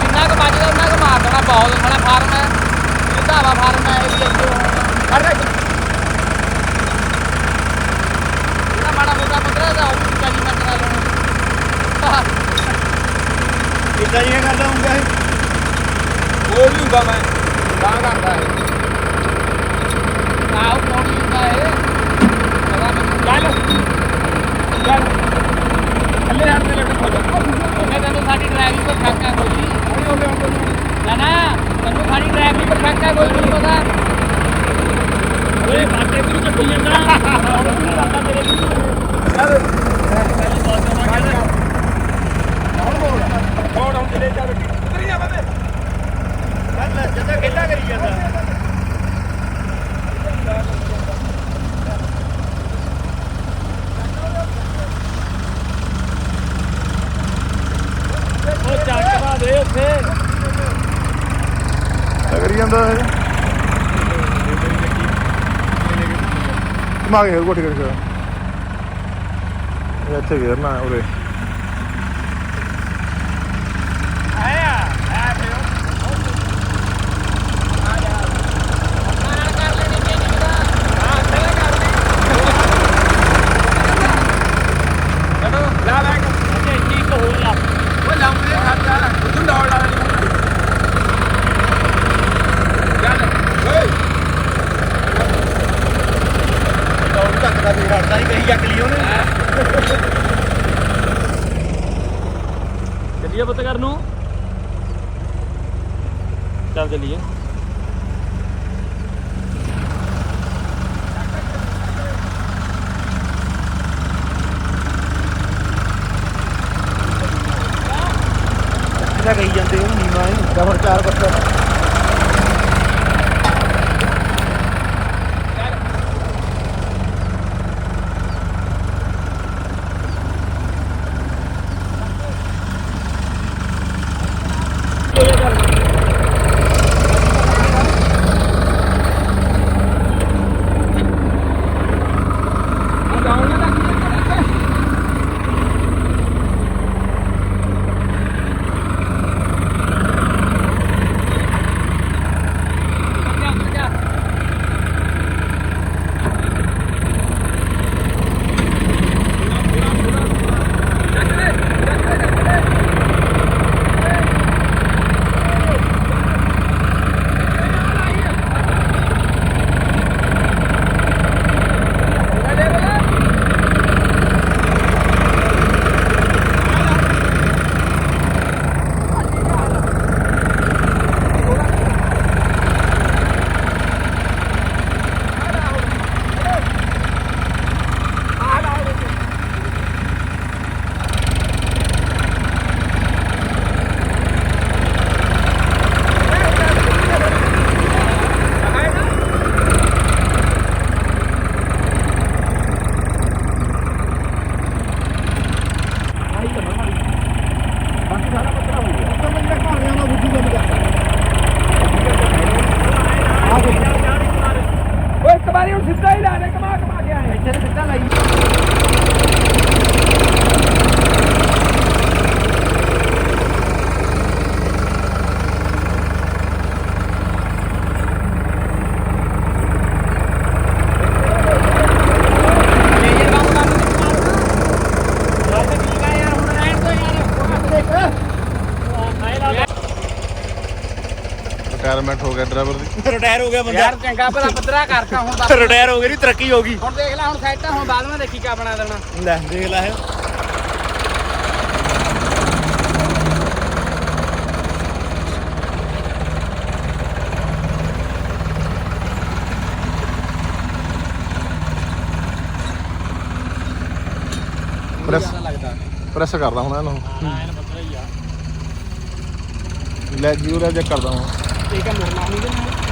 ਜਿੰਨਾ ਕੁ ਬਚਦਾ ਉਹਨਾਂ ਕੁ ਮਾਰ ਦੇਣਾ ਬਹੁਤ ਸਾਲਾ ਫਾਰਮ ਹੈ ਇਹ ਧਾਵਾ ਫਾਰਮ ਹੈ ਇਹ ਵੀ ਅੱਗੇ ਕਰ ਲੈ ਇਹਦਾ ਮਾੜਾ ਮੋਟਾ ਪੁੱਤਰਾ ਦਾ ਉਹ ਵੀ ਚਾਲੀ ਮੈਂ ਕਰਾ ਲੈਣਾ ਇਦਾਂ ਨਹੀਂ ਕਰਦਾ ਹੁੰਦਾ ਇਹ ਉਹ ਵੀ ਹੁੰਦਾ ਮੈਂ ਤਾਂ ਕਰਦਾ ਹੈ ਆਉ ਕੋਣ ਹੁੰਦਾ ਹੈ ਪਤਾ ਮੈਨੂੰ ਚੱਲ ਚੱਲ ਥੱਲੇ ਹੱਥ ਤੇ ਲੱਗ ਖੋ ਜਾ ਉਹਨੇ ਤੈਨੂੰ ਸਾਡੀ ਡਰਾਈਵਿੰਗ ਪਰ ਸ਼ੱਕ ਹੈ ਕੋਈ ਨਾ ਨਾ ਤੈਨੂੰ ਸਾਡੀ ਡਰਾਈਵਿੰਗ ਪਰ ਸ਼ੱਕ ਹੈ ਕੋਈ ਨਹੀਂ ਪਤਾ ਓਏ ਬਾਤੇ ਵੀ ਚੱਕੀ ਜਾਂਦਾ ਛੋੜ ਹੁਣ ਚਲੇ ਜਾ ਬੱਟੀ ਉਤਰ ਹੀ ਆਵੇ ਚੱਲ ਜਦੋਂ ਖੇਲਾ ਕਰੀ ਜਾਂਦਾ ਉਹ ਚੱਕਵਾ ਦੇ ਉੱਥੇ ਕਰੀ ਜਾਂਦਾ ਇਹ। ਮਾਗੇ ਕੋਠੀ ਕਰ ਇਹ ਇੱਥੇ ਘੇਰਨਾ ਉਰੇ। ਸਿੱਧਾ ਹੀ ਲਾ ਦੇ ਕਮਾ ਕਮਾ ਕੇ ਆਏ। ਇੱਥੇ ਸਿੱਧਾ ਲਾਈ ਰਿਟਾਇਰਮੈਂਟ ਹੋ ਗਿਆ ਡਰਾਈਵਰ ਦੀ ਰਿਟਾਇਰ ਹੋ ਗਿਆ ਬੰਦਾ। ਯਾਰ ਚੰਗਾ ਭਲਾ ਪੱਧਰਾ ਕਰਤਾ ਹੁਣ ਬਸ ਰਿਟਾਇਰ ਹੋ ਗਿਆ ਨਹੀਂ ਤਰੱਕੀ ਹੋ ਗਈ। ਹੁਣ ਦੇਖ ਲੈ ਹੁਣ ਸੈੱਟ ਹੁਣ ਬਾਅਦ ਵਿੱਚ ਦੇਖੀ ਕਾ ਬਣਾ ਦੇਣਾ। ਲੈ ਦੇਖ ਲੈ। ਪ੍ਰੈਸ ਲੱਗਦਾ। ਪ੍ਰੈਸ ਕਰਦਾ ਹੁਣ ਇਹਨੂੰ। ਹਾਂ ਇਹਨ ਪੱਤਰਾ ਹੀ ਆ। ਲੈ ਜੀਓ ਲੈ ਚੈੱਕ ਕਰਦਾ ਹੁਣ। ਠੀਕ ਹੈ ਮੁਰਨਾ ਨਹੀਂ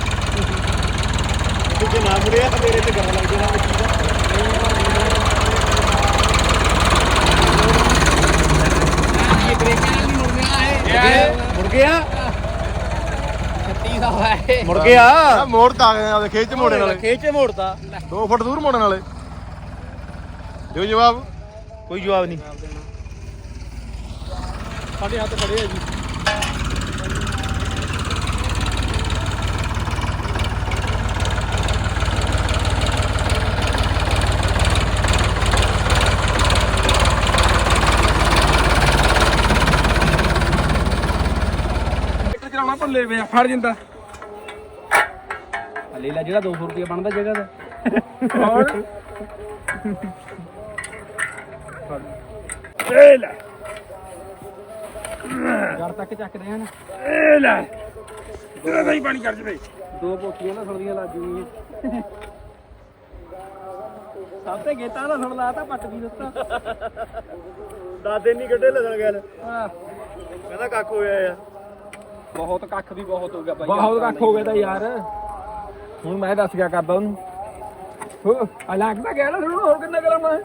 ਦੇਣਾ ਜੇ ਨਾ ਮੁੜਿਆ ਤਾਂ ਮੇਰੇ ਤੇ ਗਰ ਲੱਗ ਜਾਣਾ ਵਿੱਚ। ਇਹ ਬ੍ਰੇਕਾਂ ਨਾਲ ਨਹੀਂ ਮੁੜਨਾ ਹੈ ਮੁੜ ਗਿਆ? 36 ਦਾ ਹੈ ਮੁੜ ਗਿਆ? ਆ ਮੋੜ ਤਾਂ ਆ ਗਏ ਆ ਖੇਚ ਚ ਮੋੜਨ ਵਾਲੇ। ਖੇਚ ਮੋੜਤਾ। 2 ਫੁੱਟ ਦੂਰ ਮੋੜਨ ਵਾਲੇ। ਦਿਓ ਜਵਾਬ। ਕੋਈ ਜਵਾਬ ਨਹੀਂ। ਸਾਡੇ ਹੱਥ ਫੜੇ ਆ ਜੀ ਟਰੈਕਟਰ ਚਲਾਉਣਾ ਭੁੱਲੇ ਵੇ ਫੜ ਜਿੰਦਾ। ਲੈ ਲੈ ਜਿਹੜਾ 200 ਰੁਪਏ ਬਣਦਾ ਜਗ੍ਹਾ ਦਾ। ਹੋਰ? ਏ ਲੈ। ਜੜ ਤੱਕ ਚੱਕਦੇ ਹਨ ਏ ਲੈ। ਤੇਰਾ ਨਹੀਂ ਪਾਣੀ ਕਰ ਜਵੇ ਦੋ ਪੋਤੀਆਂ ਨਾ ਸੁਣਦੀਆਂ ਲੱਗ ਜੂਗੀਆਂ ਸਭ ਤੇ ਗੇਟਾਂ ਦਾ ਸੁਣ ਲਾ ਤਾਂ ਪੱਟ ਵੀ ਦਿੱਤਾ। ਦਾਦੇ ਨਹੀਂ ਕੱਢੇ ਲਸਣ ਗੱਲ। ਆਹ, ਕਹਿੰਦਾ ਕੱਖ ਹੋਇਆ ਆ। ਬਹੁਤ ਕੱਖ ਵੀ ਬਹੁਤ ਹੋ ਗਿਆ ਬਾਈ ਬਹੁਤ ਕੱਖ ਹੋ ਗਿਆ ਤਾਂ ਯਾਰ। ਹੁਣ ਮੈਂ ਦੱਸ ਗਿਆ ਕਰਦਾ ਉਹਨੂੰ? ਹੋ ਆ ਲੱਗਦਾ ਗਿਆ ਨਾ ਤੁਹਾਨੂੰ ਹੋਰ ਕਿੰਨਾ ਕਰਾਂ ਮੈਂ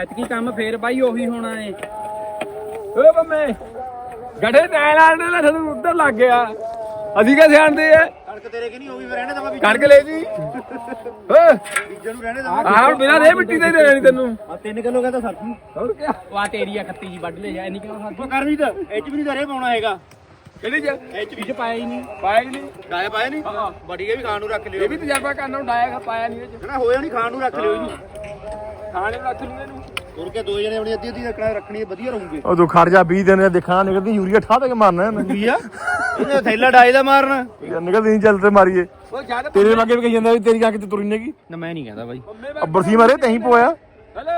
ਐਤਕੀ ਕੰਮ ਫੇਰ ਬਾਈ ਉਹੀ ਹੋਣਾ ਏ। ਓਏ ਬੰਮੇ ਗੜੇ ਤੈ ਲਾਣ ਨਾਲ ਤੁਹਾਨੂੰ ਉੱਧਰ ਲੱਗ ਗਿਆ। ਅਸੀਂ ਕਿਹ ਸਿਆਣਦੇ ਆ? ਕਣਕ ਤੇਰੇ ਕਿ ਨਹੀਂ ਉਹ ਵੀ ਰਹਿਣੇ ਦਵਾ ਵੀ ਕਣਕ ਲੈ ਜੀ। ਓਏ ਬੀਜਣ ਨੂੰ ਰਹਿਣੇ ਦਵਾ। ਆਹ ਹੁਣ ਬਿਨਾਂ ਦੇ ਮਿੱਟੀ ਦੇ ਦੇਣੀ ਤੈਨੂੰ। ਆ 3 ਕਿਲੋ ਕਹਿੰਦਾ ਸਰਦੀ ਹੋਰ ਕੀ ਉਹ ਆ ਤੇਰੀ ਆ ਖੱਤੀ ਜੀ ਵੱਢ ਲੈ ਜਾ ਇੰਨੀ ਖਾਦੀ ਉਹ ਕਰ ਵੀ ਤਾਂ ਇਹ ਚ ਵੀ ਨਹੀਂ ਦਰੇ ਪਾਉਣਾ ਹੈਗਾ। ਕਿਹੜੀ ਚ ਇਹ ਚ ਵੀ। ਇਹ ਪਾਇਆ ਹੀ ਨਹੀਂ। ਪਾਇਆ ਹੀ ਨਹੀਂ। ਡਾਇਆ ਪਾਇਆ ਨਹੀਂ? ਬੜੀ ਇਹ ਵੀ ਖਾਣ ਨੂੰ ਰੱਖ ਲਿਓ। ਇਹ ਵੀ ਤਜਰਬਾ ਕਰਨਾ ਨੂੰ ਡਾਇਆ ਪਾਇਆ ਨਹੀਂ ਇਹ ਚ। ਹਨਾ ਹੋਇਆ ਨਹੀਂ ਖਾਣ ਨੂੰ ਰੱਖ ਲਿਓ ਇਹਨੂੰ ਖਾਣੇ ਨੂੰ ਰੱਖ ਲਈ ਇਹਨੂੰ। ਹੋਰ ਕੇ ਦੋ ਜਣੇ ਆਪਣੀ ਅੱਧੀ ਅੱਧੀ ਰੱਖਣਾ ਰੱਖਣੀ ਹੈ, ਵਧੀਆ ਰਹੂਗੇ। ਉਹ ਤੂੰ ਖੜ ਜਾ 20 ਦਿਨ ਦੇਖਣਾ ਨਿਕਲਦੀ ਯੂਰੀਆ ਠਾ ਦੇ ਕੇ ਮਾਰਨਾ ਇਹਨੇ। ਕੀ ਆ? ਇਹਨੇ ਥੈਲਾ ਡਾਏ ਦਾ ਮਾਰਨਾ। ਨਿਕਲਦੀ ਨਹੀਂ ਚੱਲ ਤੇ ਮਾਰੀਏ। ਉਹ ਜਦ ਤੇਰੇ ਲਾਗੇ ਵੀ ਕਹੀ ਜਾਂਦਾ ਵੀ ਤੇਰੀ ਅੱਖ ਤੇ ਤੁਰੀ ਨੇਗੀ ਨਾ ਮੈਂ ਨਹੀਂ ਕਹਿੰਦਾ ਬਾਈ। ਅੱਬਰ ਸੀ ਮਾਰੇ ਤਹੀਂ ਪੋਇਆ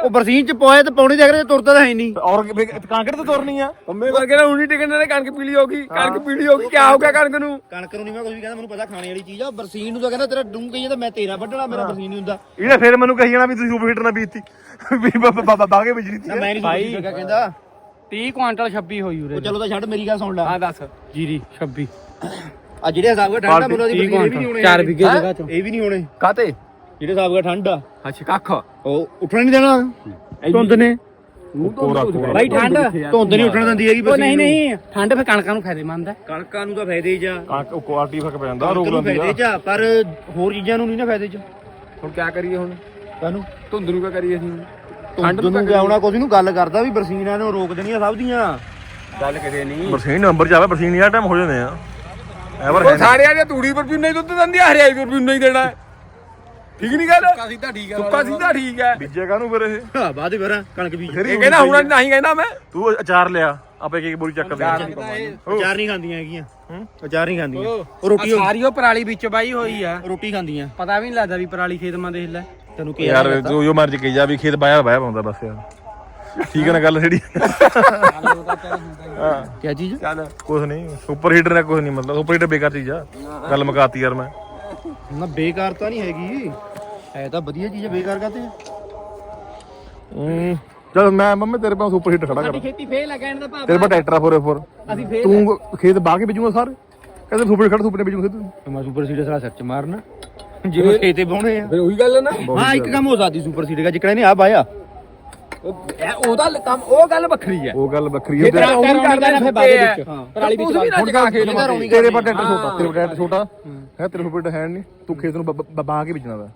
ਉਹ ਬਰਸੀਨ ਚ ਪੋਏ ਤੇ ਪੌਣੀ ਦੇਖ ਰਹੇ ਤੁਰਦਾ ਤਾਂ ਹੈ ਨਹੀਂ। ਔਰ ਕਾਂਕੜ ਤੇ ਤੁਰਨੀ ਆ? ਅੰਮੇ ਵਰਗੇ ਨਾ ਉਨੀ ਟਿਕਣ ਨੇ ਕਣਕ ਪੀਲੀ ਹੋ ਗਈ ਕਣਕ ਪੀਲੀ ਹੋ ਗਈ ਕੀ ਹੋ ਗਿਆ ਕਣਕ ਨੂੰ? ਕਣਕ ਨੂੰ ਨਹੀਂ ਮੈਂ ਕੁਝ ਵੀ ਕਹਿੰਦਾ ਮੈਨੂੰ ਪਤਾ ਖਾਣੇ ਵਾਲੀ ਚੀਜ਼ ਆ ਬਰਸੀਨ ਨੂੰ ਤਾਂ ਕਹਿੰਦਾ ਤੇਰਾ ਡੂੰ ਕਹੀਏ ਤਾਂ ਮੈਂ ਤੇਰਾ ਵੱਢਣਾ ਮੇਰਾ ਬਰਸੀਨ ਨਹੀਂ ਹੁੰਦਾ। ਇਹਨੇ ਫਿਰ ਮੈਨੂੰ ਕਹੀ ਜਾਣਾ ਵੀ ਤੁਸੀਂ ਸੁਪਰ ਹੀਟਰ ਨਾ ਬੀਤੀ ਵੀ ਬਾਬਾ ਬਾਗੇ ਬਿਜਲੀ ਤੀ ਮੈਂ ਨਹੀਂ ਸੁਣੀ ਕਹਿੰਦਾ। 30 ਕੁਆਂਟਲ 26 ਹੋਈ ਉਰੇ ਉਹ ਚਲੋ ਤਾਂ ਛੱਡ ਮੇਰੀ ਗੱਲ ਸੁਣ ਲੈ। ਹਾਂ ਦੱਸ। ਜੀਰੀ 26 ਆ ਜਿਹੜੇ ਹਿਸਾਬ ਦਾ ਠੰਡਾ ਮੈਨੂੰ ਉਹਦੀ ਬਰਸੀਨ ਵੀ ਨਹੀਂ ਹੋਣੇ 4 ਵਿਗੇ ਜਗ੍ਹਾ ਚੋਂ। ਇਹ ਵੀ ਨਹੀਂ ਹੋਣੇ। ਕਾਤੇ ਜਿਹੜੇ ਹਿਸਾਬ ਦਾ ਠੰਡ ਆ। ਅੱਛਾ ਕੱਖ। ਉਹ ਉੱਠਣ ਨਹੀਂ ਦੇਣਾ। ਧੁੰਦ ਨੇ। ਕੋਰਾ ਕੋਰਾ ਬਾਈ ਠੰਡ। ਧੁੰਦ ਨਹੀਂ ਉੱਠਣ ਦਿੰਦੀ ਹੈਗੀ ਉਹ ਨਹੀਂ ਨਹੀਂ ਠੰਡ ਫਿਰ ਕਣਕਾਂ ਨੂੰ ਫਾਇਦੇਮੰਦ ਹੈ ਕਣਕਾਂ ਨੂੰ ਤਾਂ ਫਾਇਦੇ ਹੀ ਆ। ਉਹ ਕੁਆਲਿਟੀ ਫ਼ਰਕ ਪੈ ਜਾਂਦਾ ਰੋਗ ਲੈਂਦੀ ਫਾਇਦੇ ਆ ਪਰ ਹੋਰ ਚੀਜ਼ਾਂ ਨੂੰ ਨਹੀਂ ਨਾ ਫਾਇਦੇ ਚ। ਹੁਣ ਕੀ ਕਰੀਏ ਹੁਣ? ਕਾਨੂੰ ਧੁੰਦ ਨੂੰ ਕੀ ਕਰੀਏ ਅਸੀਂ? ਠੰਡ ਨੂੰ ਗਿਆਉਣਾ ਕੁਝ ਨੂੰ ਗੱਲ ਕਰਦਾ ਵੀ ਬਰਸੀਨਾਂ ਨੂੰ ਰੋਕ ਦੇਣੀਆਂ ਸਭ ਦੀਆਂ। ਗੱਲ ਕਿਤੇ ਨਹੀਂ। ਬਰਸੀਨ ਨੰਬਰ ਚ ਆਵੇ ਬਰਸੀਨ ਯਾਰ ਟਾਈਮ ਹੋ ਜਾਂਦੇ ਆ। ਐਵਰ ਉਹ ਸਾਰੇ ਆ ਤੂੜੀ ਪਰ ਵੀ ਨਹੀਂ ਦੁੱਧ ਦਿੰਦੀ ਹਰਿਆਈ ਪਰ ਵੀ ਨਹੀਂ ਦੇਣਾ। ਹੈ। ਠੀਕ ਨਹੀਂ ਗੱਲ? ਸੁੱਕਾ ਸਿੱਧਾ ਠੀਕ ਹੈ ਸੁੱਕਾ ਸਿੱਧਾ ਠੀਕ ਹੈ ਬੀਜੇ ਕਾਹਨੂੰ ਫਿਰ ਇਹ? ਹਾਂ ਬਾਅਦ ਹੀ ਫਿਰ ਕਣਕ ਬੀਜ। ਇਹ ਕਹਿੰਦਾ ਹੁਣ ਨਹੀਂ ਕਹਿੰਦਾ ਮੈਂ। ਤੂੰ ਅਚਾਰ ਲਿਆ ਆਪੇ ਇੱਕ ਬੋਰੀ ਚੱਕ ਦੇ। ਅਚਾਰ ਨਹੀਂ ਖਾਂਦੀਆਂ ਹੈਗੀਆਂ। ਅਚਾਰ ਨਹੀਂ ਖਾਂਦੀਆਂ। ਉਹ ਰੋਟੀ ਸਾਰੀ ਉਹ ਪਰਾਲੀ ਵਿੱਚ ਬਾਈ ਹੋਈ ਆ। ਰੋਟੀ ਖਾਂਦੀਆਂ। ਪਤਾ ਵੀ ਨਹੀਂ ਲੱਗਦਾ ਵੀ ਪਰਾਲੀ ਖੇਤ ਮਾਂ ਦੇਖ ਲੈ। ਤੈਨੂੰ ਕੀ ਯਾਰ ਜੋ ਜੋ ਮਰਜ਼ੀ ਕਹੀ ਜਾ ਵੀ ਖੇਤ ਬਾਇਆ ਬਾਇਆ ਪਾਉਂਦਾ ਬਸ ਯਾਰ। ਠੀਕ ਹੈ ਨਾ ਗੱਲ ਜਿਹੜੀ? ਹਾਂ। ਕੀ ਚੀਜ਼? ਚੱਲ ਕੁਝ ਨਹੀਂ ਸੁਪਰ ਹੀਟਰ ਨੇ ਕੁਝ ਨਹੀਂ ਮਤਲਬ। ਸੁਪਰ ਹੀਟਰ ਬੇਕਾਰ ਚੀਜ਼ ਆ। ਗੱਲ ਮੁਕਾਤੀ ਯਾਰ ਮੈਂ। ਨਾ ਬੇਕਾਰ ਤਾਂ ਨਹੀਂ ਹੈਗੀ। ਹੈ ਤਾਂ ਵਧੀਆ ਚੀਜ਼ ਹੈ ਬੇਕਾਰ ਕਾਤੇ ਹੂੰ ਚਲ ਮੈਂ ਮੰਮੀ ਤੇਰੇ ਪਾਸ ਸੁਪਰ ਹੀਟਰ ਖੜਾ ਕਰ। ਖੇਤੀ ਫੇਲ ਆ ਕਹਿਣ ਦਾ ਭਾਵ ਤੇਰੇ ਪਾਸ ਟਰੈਕਟਰ ਆ 4x4 ਅਸੀਂ ਫੇਲ ਤੂੰ ਖੇਤ ਬਾਹ ਕੇ ਬੀਜੂਗਾ ਸਾਰੇ? ਕਹਿੰਦੇ ਸੁਪਰ ਖੜ ਸੁਪਰ ਨੇ ਬੀਜੂਗਾ ਤੂੰ ਮੈਂ ਸੁਪਰ ਸੀਡਰ ਸਾਰਾ ਸੱਚ ਮਾਰਨਾ। ਜਿਵੇਂ ਖੇਤੇ ਬਾਉਣੇ ਆ। ਫਿਰ ਉਹੀ ਗੱਲ ਹੈ ਨਾ। ਹਾਂ ਇੱਕ ਕੰਮ ਹੋ ਸਕਦੀ ਸੁਪਰ ਸੀਡਰ ਦਾ ਜਿਕੜਾ ਨੇ ਆ ਬਾਇਆ ਉਹ ਇਹ ਉਹਦਾ ਕੰਮ ਉਹ ਗੱਲ ਵੱਖਰੀ ਹੈ ਉਹ ਗੱਲ ਵੱਖਰੀ ਹੈ ਤੇਰਾ ਉਹ ਵੀ ਕਰਦਾ ਨਾ ਫਿਰ ਬਾਅਦ ਵਿੱਚ। ਪਰਾਲੀ ਤੂੰ ਵੀ ਨਾ ਚਕਾ ਖੇਤ ਮਾ ਤੇਰੇ ਪਾ ਟਰੈਕਟਰ ਛੋਟਾ ਤੇਰੇ ਪਾ ਟਰੈਕਟਰ ਛੋਟਾ। ਹੈ। ਤੇਰੇ ਸੁਪਰ ਹੈ ਨਹੀਂ। ਤੂੰ ਖੇਤ ਨੂੰ ਬਾਹ ਕੇ ਬੀਜਣਾ ਦਾ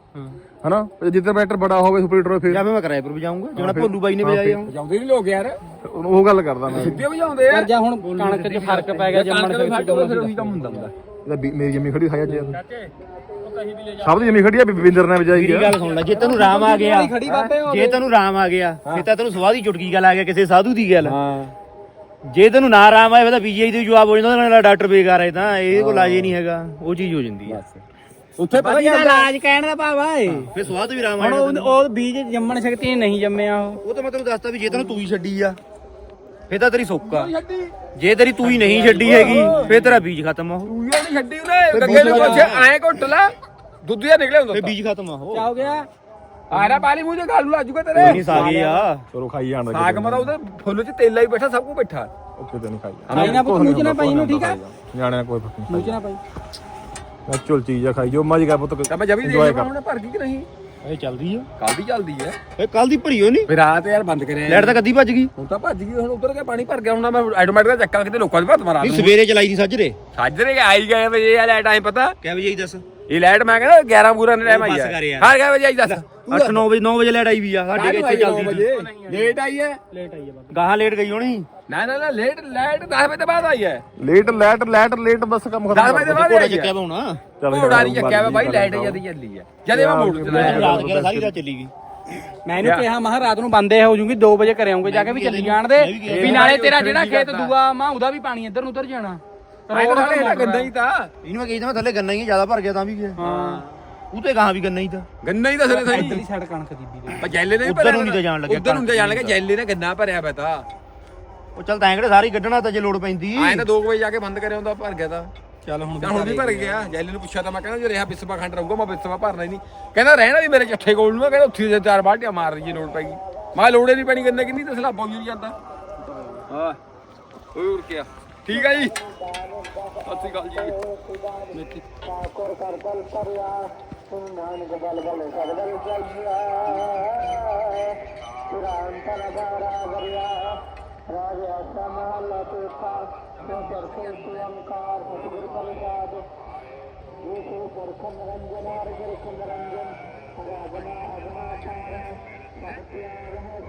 ਹਨਾ? ਜਿੱਦਾਂ ਟਰੈਕਟਰ ਬੜਾ ਹੋਵੇ ਸੁਪਰ ਫਿਰ। ਜਾਂ ਫਿਰ ਮੈਂ ਕਿਰਾਏ ਪਰ ਵਜਾਉਂਗਾ ਜਿਹੜਾ ਭੋਲੂ ਬਾਈ ਨੇ ਵਜਾਇਆ ਹੁਣ ਜਾਂਦੇ ਨਹੀਂ ਲੋਕ ਯਾਰ। ਉਹ ਗੱਲ ਕਰਦਾ ਮੈਂ। ਸਿੱਧੇ ਵਜਾਉਂਦੇ ਆ ਜਾ ਹੁਣ ਕਣਕ 'ਚ ਫ਼ਰਕ ਪੈ ਗਿਆ ਜੰਮਣ ਕਣਕ ਦੇ ਦੇ ਫੱਟ ਫਿਰ ਉਹੀ ਕੰਮ ਹੁੰਦਾ। ਹੁੰਦਾ ਇਹਦਾ ਬੀ- ਮੇਰੀ ਜੰਮੀ ਖੜੀ ਖਾਇਆ ਜੀ ਸਭ ਦੀ ਜੰਮੀ ਖੜੀ ਆ ਬਿੰਦਰ ਨੇ ਵਜਾਈ ਮੇਰੀ ਆ ਗੱਲ ਸੁਣ ਲੈ ਜੇ ਤੈਨੂੰ ਰਾਮ ਆ ਗਿਆ ਜੇ ਤੈਨੂੰ ਰਾਮ ਆ ਗਿਆ ਫਿਰ ਤਾਂ ਤੈਨੂੰ ਸਵਾਦ ਹੀ ਚੁਟਕੀ ਗੱਲ ਆ ਗਿਆ ਕਿਸੇ ਸਾਧੂ ਦੀ ਗੱਲ। ਹਾਂ। ਜੇ ਤੈਨੂੰ ਨਾ ਰਾਮ ਆਏ ਫਿਰ ਤਾਂ ਪੀਜੀਆਈ ਦੇ ਜਵਾਬ ਹੋ ਜਾਂਦਾ ਨਾਲ ਡਾਕਟਰ ਬੇਕਾਰ ਹੈ ਤਾਂ ਇਹ ਕੋਲ ਇਲਾਜ ਹੀ ਨਹੀਂ ਹੈਗਾ ਉਹ ਚੀਜ਼ ਹੋ ਜਾਂਦੀ ਹੈ ਉੱਥੇ ਪਤਾ ਕੀ ਇਹਦਾ ਇਲਾਜ ਕਹਿਣ ਦਾ ਭਾਵ ਆ ਇਹ। ਫਿਰ ਸਵਾਦ ਵੀ ਰਾਮ ਹੁਣ ਆਇਆ ਉਹ ਉਹ ਬੀਜ ਜੰਮਣ ਸ਼ਕਤੀ ਨਹੀਂ ਜੰਮਿਆ ਉਹ। ਉਹ ਤਾਂ ਮੈਂ ਤੈਨੂੰ ਦੱਸਤਾ ਵੀ ਜੇ ਤੈਨੂੰ ਤੂੰ ਹੀ ਛੱਡੀ ਆ ਫਿਰ ਤਾਂ ਤੇਰੀ ਸੌਕਾ ਜੇ ਤੇਰੀ ਤੂੰ ਹੀ ਨਹੀਂ ਛੱਡੀ ਹੈਗੀ ਫਿਰ ਤੇਰਾ ਬੀਜ ਖਤਮ ਆ ਉਹ। ਤੂੰ ਨਹੀਂ ਛੱਡੀ ਉਹਨੇ ਗੱਗੇ ਨੂੰ ਪੁੱਛ ਐਂ ਘੁੱਟ ਲੈ। ਦੁੱਧ ਜਿਹਾ ਨਿਕਲਿਆ ਹੁੰਦਾ ਫਿਰ ਬੀਜ ਖਤਮ ਆ ਉਹ ਹੋ ਗਿਆ? ਆਰਾ ਪਾਲੀ ਮੂੰਹ ਤੇ ਗਾਲ ਨੂੰ ਲੱਜੂਗਾ ਤੇਰੇ ਨਹੀਂ ਸਾਗੇ ਆ। ਚਲੋ ਖਾਈ ਜਾਣ ਸਾਗ ਮਰਾ ਉਹਦੇ ਫੁੱਲ ਚ ਤੇਲਾ ਹੀ ਬੈਠਾ ਸਭ ਕੁਝ ਬੈਠਾ। ਓਕੇ ਤੈਨੂੰ ਖਾਈ ਖਾਈ ਨਾ ਪੁੱਤ ਮੂੰਹ 'ਚ ਨਾ ਪਾਈ ਨੂੰ ਠੀਕ ਆ? ਜਾਣਿਆ ਕੋਈ ਫ਼ਰਕ ਮੂੰਹ 'ਚ ਨਾ ਪਾਈ। ਨਹੀਂ ਚਲ ਚੀਜ਼ ਆ ਖਾਈ ਜੋ ਮਰਜ਼ੀ ਕਰ ਪੁੱਤ ਤਾਂ ਮੈਂ ਜਬੀ ਦੇਖ। ਉਹਨੇ ਭਰ ਗਈ ਕਿ ਨਹੀਂ? ਇਹ ਚੱਲਦੀ ਆ। ਕੱਲ ਦੀ ਚੱਲਦੀ ਹੈ ਇਹ ਕੱਲ ਦੀ ਭਰੀ ਹੋ ਨਹੀਂ? ਫਿਰ ਰਾਤ ਯਾਰ ਬੰਦ ਕਰਿਆ। ਲੈਟ ਤਾਂ ਕਦੀ ਭੱਜ ਗਈ। ਹੁਣ ਤਾਂ ਭੱਜ ਗਈ ਹੁਣ ਉਧਰ ਕੇ ਪਾਣੀ ਭਰ ਗਿਆ ਹੁਣ ਮੈਂ ਆਟੋਮੈਟਿਕ ਦਾ ਚੱਕਾ ਕਿਤੇ ਲੋਕਾਂ ਦੇ ਭੱਜ ਮਾਰਾ। ਨਹੀਂ ਸਵੇਰੇ ਚਲਾਈ ਦੀ ਸੱਜਰੇ। ਸਾਜਰੇ ਆਈ ਗਏ ਵਜੇ ਆ ਲਾਈਟ ਆਏ ਪਤਾ? ਕਿਆ ਵਜੇ ਦੱਸ? ਇਹ ਲਾਈਟ ਮੈਂ ਕਹਿੰਦਾ 11 ਪੂਰਾ ਨੇ ਟਾਈਮ ਆਈ ਬਸ ਹੈ ਕਰ ਯਾਰ। ਹਾਂ ਕਿਆ ਵਜੇ ਆਈ ਦੱਸ। 8 9 ਵਜੇ 9 ਵਜੇ ਲੈਟ ਆਈ ਵੀ ਆ। ਸਾਡੇ ਇੱਥੇ ਚੱਲਦੀ ਸੀ। ਲੇਟ ਆਈ ਹੈ। ਲੇਟ ਆਈ ਆ ਗਾਹਾਂ ਲੇਟ ਗਈ ਹੋਣੀ? ਨਾ ਨਾ ਨਾ ਲੇਟ ਲਾਈਟ 10 ਵਜੇ ਤੋਂ ਬਾਅਦ ਆਈ ਹੈ। ਲੇਟ ਲੈਟ ਲੈਟ ਲੇਟ ਬਸ ਕੰਮ 10 ਖਤਮ ਵਜੇ ਤੋਂ ਬਾਅਦ ਆਈ ਚੱਕਿਆ ਹੈ ਚੱਲ ਘੋੜਾ ਨਹੀਂ ਚੱਕਿਆ ਵਾ ਬਾਈ ਲਾਈਟ ਜਦੀ ਚੱਲੀ ਹੈ। ਜਦੇ ਮੈਂ ਮੋੜ ਚਲਾਇਆ ਰਾਤ ਕੇ ਸਾਰੀ ਰਾਤ ਚੱਲੀ ਗਈ? ਮੈਂ ਇਹਨੂੰ ਕਿਹਾ ਮਹਾ ਰਾਤ ਨੂੰ ਬੰਦੇ ਹੋ ਜੂਗੀ 2 ਵਜੇ ਘਰੇ ਆਉਂਗੇ ਜਾ ਕੇ ਵੀ ਚੱਲੀ ਜਾਣ ਦੇ। ਵੀ ਨਾਲੇ ਤੇਰਾ ਜਿਹੜਾ ਖੇਤ ਦੂਆ ਮਾਂ ਉਹਦਾ ਵੀ ਪਾਣੀ ਇੱਧਰ ਨੂੰ ਉਧਰ ਜਾਣਾ। ਆਏ ਤਾਂ ਸਾਡੇ ਇਹਦਾ ਗੰਦਾ ਹੀ ਤਾਂ। ਇਹਨੂੰ ਮੈਂ ਕਹੀ ਤਾਂ ਥੱਲੇ ਗੰਨਾ ਹੀ ਜ਼ਿਆਦਾ ਭਰ ਗਿਆ ਤਾਂ ਵੀ ਗਿਆ ਹਾਂ। ਉਹ ਤੇ ਗਾਹਾਂ ਵੀ ਗੰਨਾ ਹੀ ਤਾਂ। ਗੰਨਾ ਹੀ ਦੱਸਣੇ ਸਹੀ। ਇੱਧਰਲੀ ਸਾਈਡ ਕਣਕ ਦੀ ਵੀ ਪਰ ਜੈਲੇ ਨੇ ਉੱਧਰ ਨੂੰ ਨਹੀਂ ਤਾਂ ਜਾਣ ਲੱਗਿਆ, ਉਧਰ ਨੂੰ ਤਾਂ ਜਾਣ ਲੱਗਿਆ ਜੈਲੇ ਨੇ ਗੰਨਾ ਭਰਿਆ ਪਿਆ ਤਾਂ। ਉਹ ਚੱਲ ਤਾਂ ਕਿਹੜੇ ਸਾਰੀ ਕੱਢਣਾ ਤਾਂ ਜੇ ਲੋੜ ਪੈਂਦੀ। ਆਏ ਤਾਂ 2 ਵਜੇ ਜਾ ਕੇ ਬੰਦ ਕਰਿਆ ਹੁੰਦਾ ਭਰ ਗਿਆ ਤਾਂ। ਚੱਲ ਹੁਣ ਤਾਂ ਹੁਣ ਵੀ ਭਰ ਗਿਆ। ਜੈਲੇ ਨੂੰ ਪੁੱਛਿਆ ਤਾਂ ਮੈਂ ਕਹਿੰਦਾ ਜੇ ਰਿਹਾ ਬਿਸਵਾ ਖੰਡ ਰਹੂਗਾ ਮੈਂ ਬਿਸਵਾ ਭਰਨਾ ਹੀ ਨਹੀਂ। ਕਹਿੰਦਾ ਰਹਿਣਾ ਵੀ ਮੇਰੇ ਚੱਠੇ ਕੋਲ ਨੂੰ ਆ, ਕਹਿੰਦਾ ਉੱਥੇ ਜੇ ਚਾਰ ਬਾਲਟੀਆਂ ਮਾਰ ਰਹੀ ਲੋੜ ਪੈਗੀ ਮੈਂ ਲੋੜੇ ਨਹੀਂ ਪੈਣੀ ਗੰਨੇ ਕਿੰਨੀ ਤੇ ਸਲਾਬਾ ਹੋਈ ਜਾਂਦਾ। ਹਾਂ। ਹੋਰ ਕੀ ਠੀਕ ਹੈ ਜੀ। ਸਤਿ ਸ਼੍ਰੀ ਅਕਾਲ ਜੀ ਮੇਥੀ ਕੋਰ ਕਰ ਬਲ ਕਰਿਆ ਸੁਨਾਨ ਗਬਲ ਬਲ ਸਗਲ ਜਲਿਆ ਕੁਰਾਨ ਤਨਬਾਰਾ ਗਰਿਆ ਰਾਜ ਅਸਮਾਲ ਤੇ ਪਾ ਤੇ ਦਰਸ਼ਨ ਸੁਅੰਕਾਰ ਸਤਿਗੁਰ ਬਲਦਾਦ ਇਹ ਕੋ ਦਰਸ਼ਨ ਰੰਜਨ ਹਰ ਦਰਸ਼ਨ ਰੰਜਨ ਰਾਜਨਾ ਅਗਨਾ ਚਾਰਾ ਸਤਿਆ ਰਹਿ